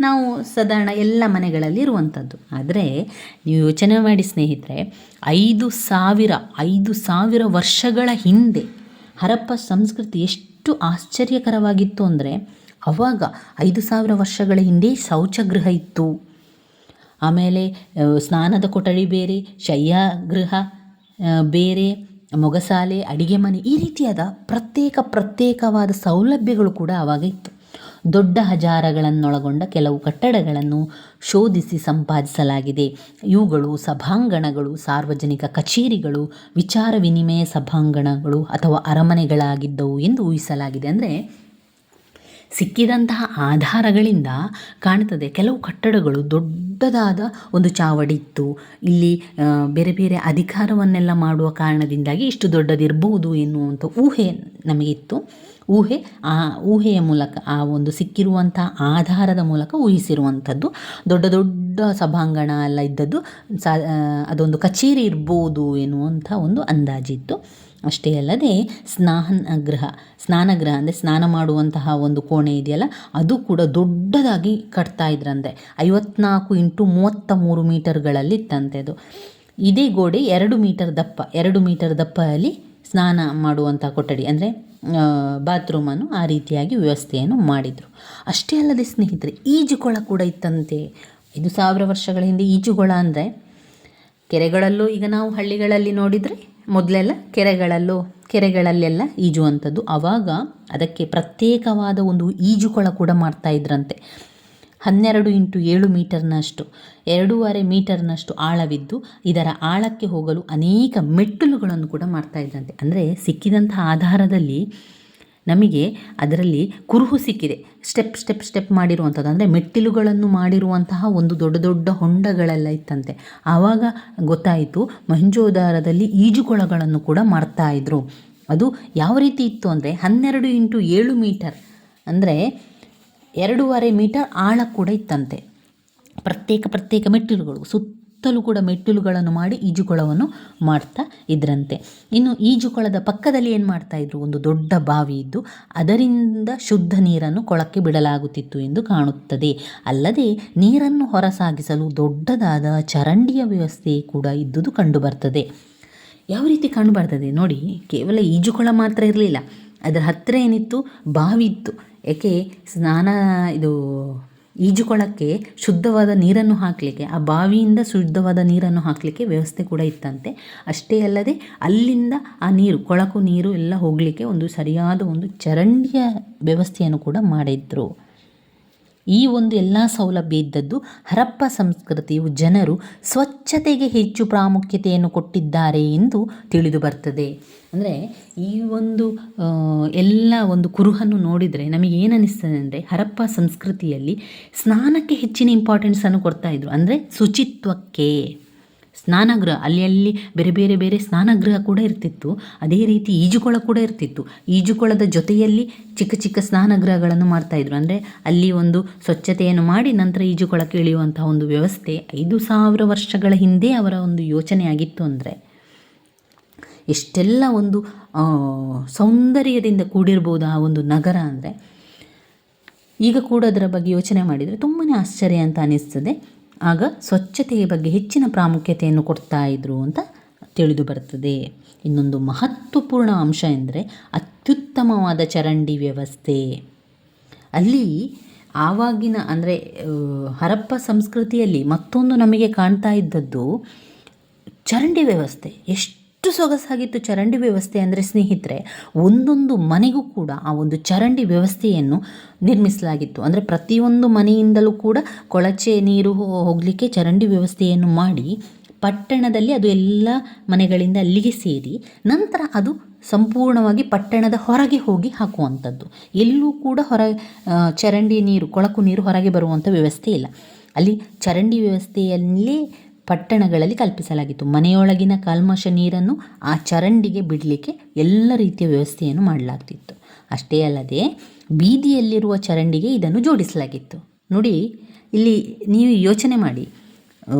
ನಾವು ಸಾಧಾರಣ ಎಲ್ಲ ಮನೆಗಳಲ್ಲಿ ಇರುವಂಥದ್ದು. ಆದರೆ, ನೀವು ಯೋಚನೆ ಮಾಡಿ ಸ್ನೇಹಿತರೆ, ಐದು ಸಾವಿರ ಐದು ಸಾವಿರ ವರ್ಷಗಳ ಹಿಂದೆ ಹರಪ್ಪ ಸಂಸ್ಕೃತಿ ಎಷ್ಟು ಆಶ್ಚರ್ಯಕರವಾಗಿತ್ತು ಅಂದರೆ ಅವಾಗ ಐದು ಸಾವಿರ ವರ್ಷಗಳ ಹಿಂದೆ ಶೌಚಗೃಹ ಇತ್ತು. ಆಮೇಲೆ ಸ್ನಾನದ ಕೊಠಡಿ ಬೇರೆ, ಶಯ್ಯಾಗೃಹ ಬೇರೆ, ಮೊಗಸಾಲೆ, ಅಡಿಗೆ ಮನೆ ಈ ರೀತಿಯಾದ ಪ್ರತ್ಯೇಕ ಪ್ರತ್ಯೇಕವಾದ ಸೌಲಭ್ಯಗಳು ಕೂಡ ಆವಾಗ ಇತ್ತು. ದೊಡ್ಡ ಹಜಾರಗಳನ್ನೊಳಗೊಂಡ ಕೆಲವು ಕಟ್ಟಡಗಳನ್ನು ಶೋಧಿಸಿ ಸಂಪಾದಿಸಲಾಗಿದೆ. ಇವುಗಳು ಸಭಾಂಗಣಗಳು, ಸಾರ್ವಜನಿಕ ಕಚೇರಿಗಳು, ವಿಚಾರ ವಿನಿಮಯ ಸಭಾಂಗಣಗಳು ಅಥವಾ ಅರಮನೆಗಳಾಗಿದ್ದವು ಎಂದು ಊಹಿಸಲಾಗಿದೆ. ಅಂದರೆ ಸಿಕ್ಕಿದಂತಹ ಆಧಾರಗಳಿಂದ ಕಾಣ್ತದೆ ಕೆಲವು ಕಟ್ಟಡಗಳು ದೊಡ್ಡದಾದ ಒಂದು ಚಾವಡಿ ಇತ್ತು ಇಲ್ಲಿ ಬೇರೆ ಬೇರೆ ಅಧಿಕಾರವನ್ನೆಲ್ಲ ಮಾಡುವ ಕಾರಣದಿಂದಾಗಿ ಇಷ್ಟು ದೊಡ್ಡದಿರಬಹುದು ಎನ್ನುವಂಥ ಊಹೆ ನಮಗಿತ್ತು. ಊಹೆ, ಆ ಊಹೆಯ ಮೂಲಕ, ಆ ಒಂದು ಸಿಕ್ಕಿರುವಂಥ ಆಧಾರದ ಮೂಲಕ ಊಹಿಸಿರುವಂಥದ್ದು. ದೊಡ್ಡ ದೊಡ್ಡ ಸಭಾಂಗಣ ಎಲ್ಲ ಇದ್ದದ್ದು, ಸಾ ಅದೊಂದು ಕಚೇರಿ ಇರ್ಬೋದು ಎನ್ನುವಂಥ ಒಂದು ಅಂದಾಜಿತ್ತು. ಅಷ್ಟೇ ಅಲ್ಲದೆ ಸ್ನಾನ ಗೃಹ ಸ್ನಾನಗೃಹ ಅಂದರೆ ಸ್ನಾನ ಮಾಡುವಂತಹ ಒಂದು ಕೋಣೆ ಇದೆಯಲ್ಲ, ಅದು ಕೂಡ ದೊಡ್ಡದಾಗಿ ಕಟ್ತಾ ಇದ್ರಂತೆ. ಐವತ್ನಾಲ್ಕು ಇಂಟು ಮೂವತ್ತ ಮೂರು ಮೀಟರ್ಗಳಲ್ಲಿ ಇತ್ತಂತೆ ಅದು. ಇದೇ ಗೋಡೆ ಎರಡು ಮೀಟರ್ ದಪ್ಪ, ಎರಡು ಮೀಟರ್ ದಪ್ಪದಲ್ಲಿ ಸ್ನಾನ ಮಾಡುವಂಥ ಕೊಠಡಿ, ಅಂದರೆ ಬಾತ್ರೂಮನ್ನು ಆ ರೀತಿಯಾಗಿ ವ್ಯವಸ್ಥೆಯನ್ನು ಮಾಡಿದರು. ಅಷ್ಟೇ ಅಲ್ಲದೆ ಸ್ನೇಹಿತರೆ, ಈಜುಕೊಳ ಕೂಡ ಇತ್ತಂತೆ. ಐದು ಸಾವಿರ ವರ್ಷಗಳ ಹಿಂದೆ ಈಜುಕೊಳ ಅಂದರೆ, ಕೆರೆಗಳಲ್ಲೂ ಈಗ ನಾವು ಹಳ್ಳಿಗಳಲ್ಲಿ ನೋಡಿದರೆ, ಮೊದಲೆಲ್ಲ ಕೆರೆಗಳಲ್ಲೂ, ಕೆರೆಗಳಲ್ಲೆಲ್ಲ ಈಜುವಂಥದ್ದು. ಆವಾಗ ಅದಕ್ಕೆ ಪ್ರತ್ಯೇಕವಾದ ಒಂದು ಈಜುಕೊಳ ಕೂಡ ಮಾಡ್ತಾ ಇದ್ರಂತೆ. ಹನ್ನೆರಡು ಇಂಟು ಏಳು ಮೀಟರ್ನಷ್ಟು, ಎರಡೂವರೆ ಮೀಟರ್ನಷ್ಟು ಆಳವಿದ್ದು ಇದರ ಆಳಕ್ಕೆ ಹೋಗಲು ಅನೇಕ ಮೆಟ್ಟಿಲುಗಳನ್ನು ಕೂಡ ಮಾಡ್ತಾ ಇದ್ದಂತೆ. ಅಂದರೆ ಸಿಕ್ಕಿದಂಥ ಆಧಾರದಲ್ಲಿ ನಮಗೆ ಅದರಲ್ಲಿ ಕುರುಹು ಸಿಕ್ಕಿದೆ. ಸ್ಟೆಪ್ ಸ್ಟೆಪ್ ಸ್ಟೆಪ್ ಮಾಡಿರುವಂಥದ್ದು. ಅಂದರೆ ಮೆಟ್ಟಿಲುಗಳನ್ನು ಮಾಡಿರುವಂತಹ ಒಂದು ದೊಡ್ಡ ದೊಡ್ಡ ಹೊಂಡಗಳೆಲ್ಲ ಇತ್ತಂತೆ. ಆವಾಗ ಗೊತ್ತಾಯಿತು ಮಹಂಜೋದಾರದಲ್ಲಿ ಈಜುಕೊಳಗಳನ್ನು ಕೂಡ ಮಾಡ್ತಾ ಇದ್ರು. ಅದು ಯಾವ ರೀತಿ ಇತ್ತು ಅಂದರೆ ಹನ್ನೆರಡು ಇಂಟು ಏಳು ಮೀಟರ್. ಅಂದರೆ ಎರಡೂವರೆ ಮೀಟರ್ ಆಳ ಕೂಡ ಇತ್ತಂತೆ. ಪ್ರತ್ಯೇಕ ಪ್ರತ್ಯೇಕ ಮೆಟ್ಟಿಲುಗಳು ಸುತ್ತ ಸುತ್ತಲೂ ಕೂಡ ಮೆಟ್ಟಿಲುಗಳನ್ನು ಮಾಡಿ ಈಜುಕೊಳವನ್ನು ಮಾಡ್ತಾ ಇದ್ರಂತೆ. ಇನ್ನು ಈಜುಕೊಳದ ಪಕ್ಕದಲ್ಲಿ ಏನು ಮಾಡ್ತಾ ಇದ್ರು? ಒಂದು ದೊಡ್ಡ ಬಾವಿ ಇದ್ದು, ಅದರಿಂದ ಶುದ್ಧ ನೀರನ್ನು ಕೊಳಕ್ಕೆ ಬಿಡಲಾಗುತ್ತಿತ್ತು ಎಂದು ಕಾಣುತ್ತದೆ. ಅಲ್ಲದೆ, ನೀರನ್ನು ಹೊರಸಾಗಿಸಲು ದೊಡ್ಡದಾದ ಚರಂಡಿಯ ವ್ಯವಸ್ಥೆ ಕೂಡ ಇದ್ದುದು ಕಂಡುಬರ್ತದೆ. ಯಾವ ರೀತಿ ಕಂಡುಬರ್ತದೆ ನೋಡಿ, ಕೇವಲ ಈಜುಕೊಳ ಮಾತ್ರ ಇರಲಿಲ್ಲ. ಅದರ ಹತ್ತಿರ ಏನಿತ್ತು? ಬಾವಿ ಇತ್ತು. ಏಕೆ ಸ್ನಾನ, ಇದು ಈಜುಕೊಳಕ್ಕೆ ಶುದ್ಧವಾದ ನೀರನ್ನು ಹಾಕಲಿಕ್ಕೆ, ಆ ಬಾವಿಯಿಂದ ಶುದ್ಧವಾದ ನೀರನ್ನು ಹಾಕಲಿಕ್ಕೆ ವ್ಯವಸ್ಥೆ ಕೂಡ ಇತ್ತಂತೆ. ಅಷ್ಟೇ ಅಲ್ಲದೆ ಅಲ್ಲಿಂದ ಆ ನೀರು, ಕೊಳಕು ನೀರು ಎಲ್ಲ ಹೋಗಲಿಕ್ಕೆ ಒಂದು ಸರಿಯಾದ ಒಂದು ಚರಂಡಿಯ ವ್ಯವಸ್ಥೆಯನ್ನು ಕೂಡ ಮಾಡಿದ್ರು. ಈ ಒಂದು ಎಲ್ಲ ಸೌಲಭ್ಯ ಇದ್ದದ್ದು ಹರಪ್ಪ ಸಂಸ್ಕೃತಿಯು ಜನರು ಸ್ವಚ್ಛತೆಗೆ ಹೆಚ್ಚು ಪ್ರಾಮುಖ್ಯತೆಯನ್ನು ಕೊಟ್ಟಿದ್ದಾರೆ ಎಂದು ತಿಳಿದು ಬರ್ತದೆ. ಅಂದರೆ ಈ ಒಂದು ಎಲ್ಲ ಒಂದು ಕುರುಹನ್ನು ನೋಡಿದರೆ ನಮಗೆ ಏನನ್ನಿಸ್ತದೆ ಅಂದರೆ ಹರಪ್ಪ ಸಂಸ್ಕೃತಿಯಲ್ಲಿ ಸ್ನಾನಕ್ಕೆ ಹೆಚ್ಚಿನ ಇಂಪಾರ್ಟೆನ್ಸನ್ನು ಇದ್ದರು ಅಂದರೆ ಶುಚಿತ್ವಕ್ಕೆ. ಸ್ನಾನಗೃಹ, ಅಲ್ಲಿ ಅಲ್ಲಿ ಬೇರೆ ಬೇರೆ ಬೇರೆ ಸ್ನಾನಗೃಹ ಕೂಡ ಇರ್ತಿತ್ತು. ಅದೇ ರೀತಿ ಈಜುಕೊಳ ಕೂಡ ಇರ್ತಿತ್ತು. ಈಜುಕೊಳದ ಜೊತೆಯಲ್ಲಿ ಚಿಕ್ಕ ಚಿಕ್ಕ ಸ್ನಾನಗೃಹಗಳನ್ನು ಮಾಡ್ತಾಯಿದ್ರು ಅಂದರೆ ಅಲ್ಲಿ ಒಂದು ಸ್ವಚ್ಛತೆಯನ್ನು ಮಾಡಿ ನಂತರ ಈಜುಕೊಳಕ್ಕೆ ಇಳಿಯುವಂತಹ ಒಂದು ವ್ಯವಸ್ಥೆ ಐದು ಸಾವಿರ ವರ್ಷಗಳ ಹಿಂದೆ ಅವರ ಒಂದು ಯೋಚನೆ ಆಗಿತ್ತು ಅಂದರೆ. ಎಷ್ಟೆಲ್ಲ ಒಂದು ಸೌಂದರ್ಯದಿಂದ ಕೂಡಿರ್ಬೋದು ಆ ಒಂದು ನಗರ ಅಂದರೆ. ಈಗ ಕೂಡ ಅದರ ಬಗ್ಗೆ ಯೋಚನೆ ಮಾಡಿದರೆ ತುಂಬಾ ಆಶ್ಚರ್ಯ ಅಂತ ಅನಿಸ್ತದೆ. ಆಗ ಸ್ವಚ್ಛತೆಯ ಬಗ್ಗೆ ಹೆಚ್ಚಿನ ಪ್ರಾಮುಖ್ಯತೆಯನ್ನು ಕೊಡ್ತಾ ಇದ್ರು ಅಂತ ತಿಳಿದು ಬರ್ತದೆ. ಇನ್ನೊಂದು ಮಹತ್ವಪೂರ್ಣ ಅಂಶ ಎಂದರೆ ಅತ್ಯುತ್ತಮವಾದ ಚರಂಡಿ ವ್ಯವಸ್ಥೆ. ಅಲ್ಲಿ ಆವಾಗಿನ ಅಂದರೆ ಹರಪ್ಪ ಸಂಸ್ಕೃತಿಯಲ್ಲಿ ಮತ್ತೊಂದು ನಮಗೆ ಕಾಣ್ತಾ ಇದ್ದದ್ದು ಚರಂಡಿ ವ್ಯವಸ್ಥೆ. ಎಷ್ಟು ಸೊಗಸಾಗಿತ್ತು ಚರಂಡಿ ವ್ಯವಸ್ಥೆ ಅಂದರೆ ಸ್ನೇಹಿತರೆ. ಒಂದೊಂದು ಮನೆಗೂ ಕೂಡ ಆ ಒಂದು ಚರಂಡಿ ವ್ಯವಸ್ಥೆಯನ್ನು ನಿರ್ಮಿಸಲಾಗಿತ್ತು. ಅಂದರೆ ಪ್ರತಿಯೊಂದು ಮನೆಯಿಂದಲೂ ಕೂಡ ಕೊಳಚೆ ನೀರು ಹೋಗಲಿಕ್ಕೆ ಚರಂಡಿ ವ್ಯವಸ್ಥೆಯನ್ನು ಮಾಡಿ ಪಟ್ಟಣದಲ್ಲಿ ಅದು ಎಲ್ಲ ಮನೆಗಳಿಂದ ಅಲ್ಲಿಗೆ ಸೇರಿ ನಂತರ ಅದು ಸಂಪೂರ್ಣವಾಗಿ ಪಟ್ಟಣದ ಹೊರಗೆ ಹೋಗಿ ಹಾಕುವಂಥದ್ದು. ಎಲ್ಲೂ ಕೂಡ ಹೊರ ಚರಂಡಿ ನೀರು, ಕೊಳಕು ನೀರು ಹೊರಗೆ ಬರುವಂಥ ವ್ಯವಸ್ಥೆ ಇಲ್ಲ. ಅಲ್ಲಿ ಚರಂಡಿ ವ್ಯವಸ್ಥೆಯಲ್ಲೇ ಪಟ್ಟಣಗಳಲ್ಲಿ ಕಲ್ಪಿಸಲಾಗಿತ್ತು. ಮನೆಯೊಳಗಿನ ಕಲ್ಮಶ ನೀರನ್ನು ಆ ಚರಂಡಿಗೆ ಬಿಡಲಿಕ್ಕೆ ಎಲ್ಲ ರೀತಿಯ ವ್ಯವಸ್ಥೆಯನ್ನು ಮಾಡಲಾಗ್ತಿತ್ತು. ಅಷ್ಟೇ ಅಲ್ಲದೆ ಬೀದಿಯಲ್ಲಿರುವ ಚರಂಡಿಗೆ ಇದನ್ನು ಜೋಡಿಸಲಾಗಿತ್ತು. ನೋಡಿ, ಇಲ್ಲಿ ನೀವು ಯೋಚನೆ ಮಾಡಿ.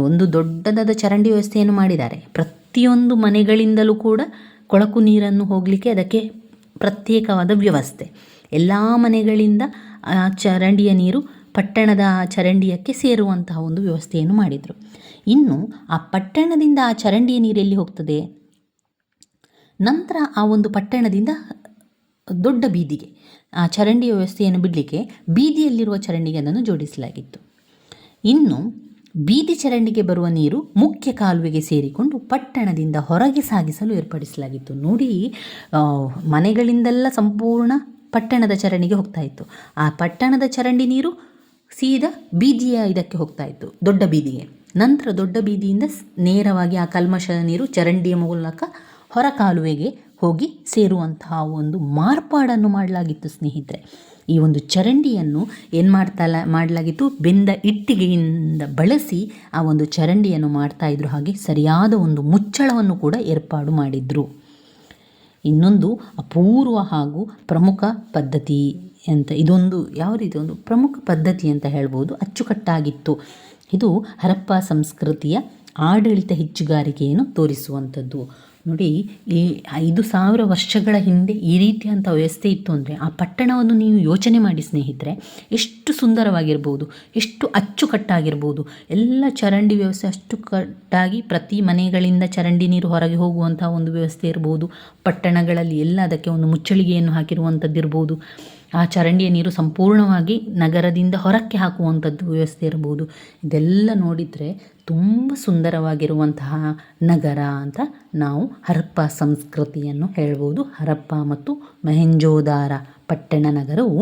ಒಂದು ದೊಡ್ಡದಾದ ಚರಂಡಿ ವ್ಯವಸ್ಥೆಯನ್ನು ಮಾಡಿದ್ದಾರೆ. ಪ್ರತಿಯೊಂದು ಮನೆಗಳಿಂದಲೂ ಕೂಡ ಕೊಳಕು ನೀರನ್ನು ಹೋಗಲಿಕ್ಕೆ ಅದಕ್ಕೆ ಪ್ರತ್ಯೇಕವಾದ ವ್ಯವಸ್ಥೆ. ಎಲ್ಲ ಮನೆಗಳಿಂದ ಆ ಚರಂಡಿಯ ನೀರು ಪಟ್ಟಣದ ಚರಂಡಿಯಕ್ಕೆ ಸೇರುವಂತಹ ಒಂದು ವ್ಯವಸ್ಥೆಯನ್ನು ಮಾಡಿದರು. ಇನ್ನು ಆ ಪಟ್ಟಣದಿಂದ ಆ ಚರಂಡಿಯ ನೀರೆಲ್ಲಿ ಹೋಗ್ತದೆ? ನಂತರ ಆ ಒಂದು ಪಟ್ಟಣದಿಂದ ದೊಡ್ಡ ಬೀದಿಗೆ, ಆ ಚರಂಡಿ ವ್ಯವಸ್ಥೆಯನ್ನು ಬಿಡಲಿಕ್ಕೆ ಬೀದಿಯಲ್ಲಿರುವ ಚರಂಡಿಗೆ ಅದನ್ನು ಜೋಡಿಸಲಾಗಿತ್ತು. ಇನ್ನು ಬೀದಿ ಚರಂಡಿಗೆ ಬರುವ ನೀರು ಮುಖ್ಯ ಕಾಲುವೆಗೆ ಸೇರಿಕೊಂಡು ಪಟ್ಟಣದಿಂದ ಹೊರಗೆ ಸಾಗಿಸಲು ಏರ್ಪಡಿಸಲಾಗಿತ್ತು. ನೋಡಿ ಮನೆಗಳಿಂದೆಲ್ಲ ಸಂಪೂರ್ಣ ಪಟ್ಟಣದ ಚರಂಡಿಗೆ ಹೋಗ್ತಾ ಇತ್ತು. ಆ ಪಟ್ಟಣದ ಚರಂಡಿ ನೀರು ಸೀದಾ ಬೀದಿಯ ಇದಕ್ಕೆ ಹೋಗ್ತಾ ಇತ್ತು, ದೊಡ್ಡ ಬೀದಿಗೆ. ನಂತರ ದೊಡ್ಡ ಬೀದಿಯಿಂದ ನೇರವಾಗಿ ಆ ಕಲ್ಮಶದ ನೀರು ಚರಂಡಿಯ ಮೂಲಕ ಹೊರ ಕಾಲುವೆಗೆ ಹೋಗಿ ಸೇರುವಂತಹ ಒಂದು ಮಾರ್ಪಾಡನ್ನು ಮಾಡಲಾಗಿತ್ತು ಸ್ನೇಹಿತರೆ. ಈ ಒಂದು ಚರಂಡಿಯನ್ನು ಏನು ಮಾಡ್ತಾ ಮಾಡಲಾಗಿತ್ತು? ಬೆಂದ ಇಟ್ಟಿಗೆಯಿಂದ ಬಳಸಿ ಆ ಒಂದು ಚರಂಡಿಯನ್ನು ಮಾಡ್ತಾ ಇದ್ರು ಹಾಗೆ ಸರಿಯಾದ ಒಂದು ಮುಚ್ಚಳವನ್ನು ಕೂಡ ಏರ್ಪಾಡು ಮಾಡಿದ್ರು. ಇನ್ನೊಂದು ಅಪೂರ್ವ ಹಾಗೂ ಪ್ರಮುಖ ಪದ್ಧತಿ ಅಂತ, ಇದೊಂದು ಯಾವ ರೀತಿ? ಒಂದು ಪ್ರಮುಖ ಪದ್ಧತಿ ಅಂತ ಹೇಳ್ಬೋದು. ಅಚ್ಚುಕಟ್ಟಾಗಿತ್ತು. ಇದು ಹರಪ್ಪ ಸಂಸ್ಕೃತಿಯ ಆಡಳಿತ ಹೆಚ್ಚುಗಾರಿಕೆಯನ್ನು ತೋರಿಸುವಂಥದ್ದು. ನೋಡಿ, ಈ ಐದು ಸಾವಿರ ವರ್ಷಗಳ ಹಿಂದೆ ಈ ರೀತಿಯಂಥ ವ್ಯವಸ್ಥೆ ಇತ್ತು ಅಂದರೆ ಆ ಪಟ್ಟಣವನ್ನು ನೀವು ಯೋಚನೆ ಮಾಡಿ ಸ್ನೇಹಿತರೆ, ಎಷ್ಟು ಸುಂದರವಾಗಿರ್ಬೋದು, ಎಷ್ಟು ಅಚ್ಚುಕಟ್ಟಾಗಿರ್ಬೋದು, ಎಲ್ಲ ಚರಂಡಿ ವ್ಯವಸ್ಥೆ ಅಷ್ಟು ಕಟ್ಟಾಗಿ ಪ್ರತಿ ಮನೆಗಳಿಂದ ಚರಂಡಿ ನೀರು ಹೊರಗೆ ಹೋಗುವಂಥ ಒಂದು ವ್ಯವಸ್ಥೆ ಇರ್ಬೋದು, ಪಟ್ಟಣಗಳಲ್ಲಿ ಎಲ್ಲ ಅದಕ್ಕೆ ಒಂದು ಮುಚ್ಚಳಿಗೆಯನ್ನು ಹಾಕಿರುವಂಥದ್ದು ಇರ್ಬೋದು ಆ ಚರಂಡಿಯ ನೀರು ಸಂಪೂರ್ಣವಾಗಿ ನಗರದಿಂದ ಹೊರಕ್ಕೆ ಹಾಕುವಂಥದ್ದು ವ್ಯವಸ್ಥೆ ಇರ್ಬೋದು. ಇದೆಲ್ಲ ನೋಡಿದರೆ ತುಂಬ ಸುಂದರವಾಗಿರುವಂತಹ ನಗರ ಅಂತ ನಾವು ಹರಪ್ಪ ಸಂಸ್ಕೃತಿಯನ್ನು ಹೇಳ್ಬೋದು. ಹರಪ್ಪ ಮತ್ತು ಮೆಹೆಂಜೋದಾರ ಪಟ್ಟಣ ನಗರವು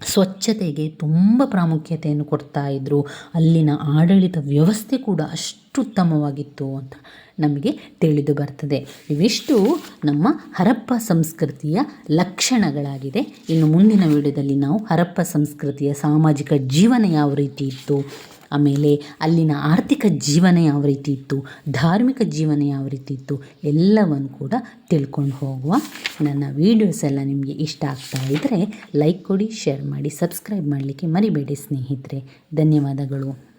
ಸ್ವಚ್ಛತೆಗೆ ತುಂಬ ಪ್ರಾಮುಖ್ಯತೆಯನ್ನು ಕೊಡ್ತಾ ಇದ್ದರು ಅಲ್ಲಿನ ಆಡಳಿತ ವ್ಯವಸ್ಥೆ ಕೂಡ ಅಷ್ಟು ಉತ್ತಮವಾಗಿತ್ತು ಅಂತ ನಮಗೆ ತಿಳಿದು ಬರ್ತದೆ. ಇವಿಷ್ಟು ನಮ್ಮ ಹರಪ್ಪ ಸಂಸ್ಕೃತಿಯ ಲಕ್ಷಣಗಳಾಗಿದೆ. ಇನ್ನು ಮುಂದಿನ ವಿಡಿಯೋದಲ್ಲಿ ನಾವು ಹರಪ್ಪ ಸಂಸ್ಕೃತಿಯ ಸಾಮಾಜಿಕ ಜೀವನ ಯಾವ ರೀತಿ ಇತ್ತು ಆಮೇಲೆ ಅಲ್ಲಿನ ಆರ್ಥಿಕ ಜೀವನ ಯಾವ ರೀತಿ ಇತ್ತು, ಧಾರ್ಮಿಕ ಜೀವನ ಯಾವ ರೀತಿ ಇತ್ತು, ಎಲ್ಲವನ್ನು ಕೂಡ ತಿಳ್ಕೊಂಡು ಹೋಗುವ ನನ್ನ ವೀಡಿಯೋಸ್ ಎಲ್ಲ ನಿಮಗೆ ಇಷ್ಟ ಆಗ್ತಾ ಇದ್ದರೆ ಲೈಕ್ ಕೊಡಿ ಶೇರ್ ಮಾಡಿ ಸಬ್ಸ್ಕ್ರೈಬ್ ಮಾಡಲಿಕ್ಕೆ ಮರಿಬೇಡಿ ಸ್ನೇಹಿತರೆ. ಧನ್ಯವಾದಗಳು.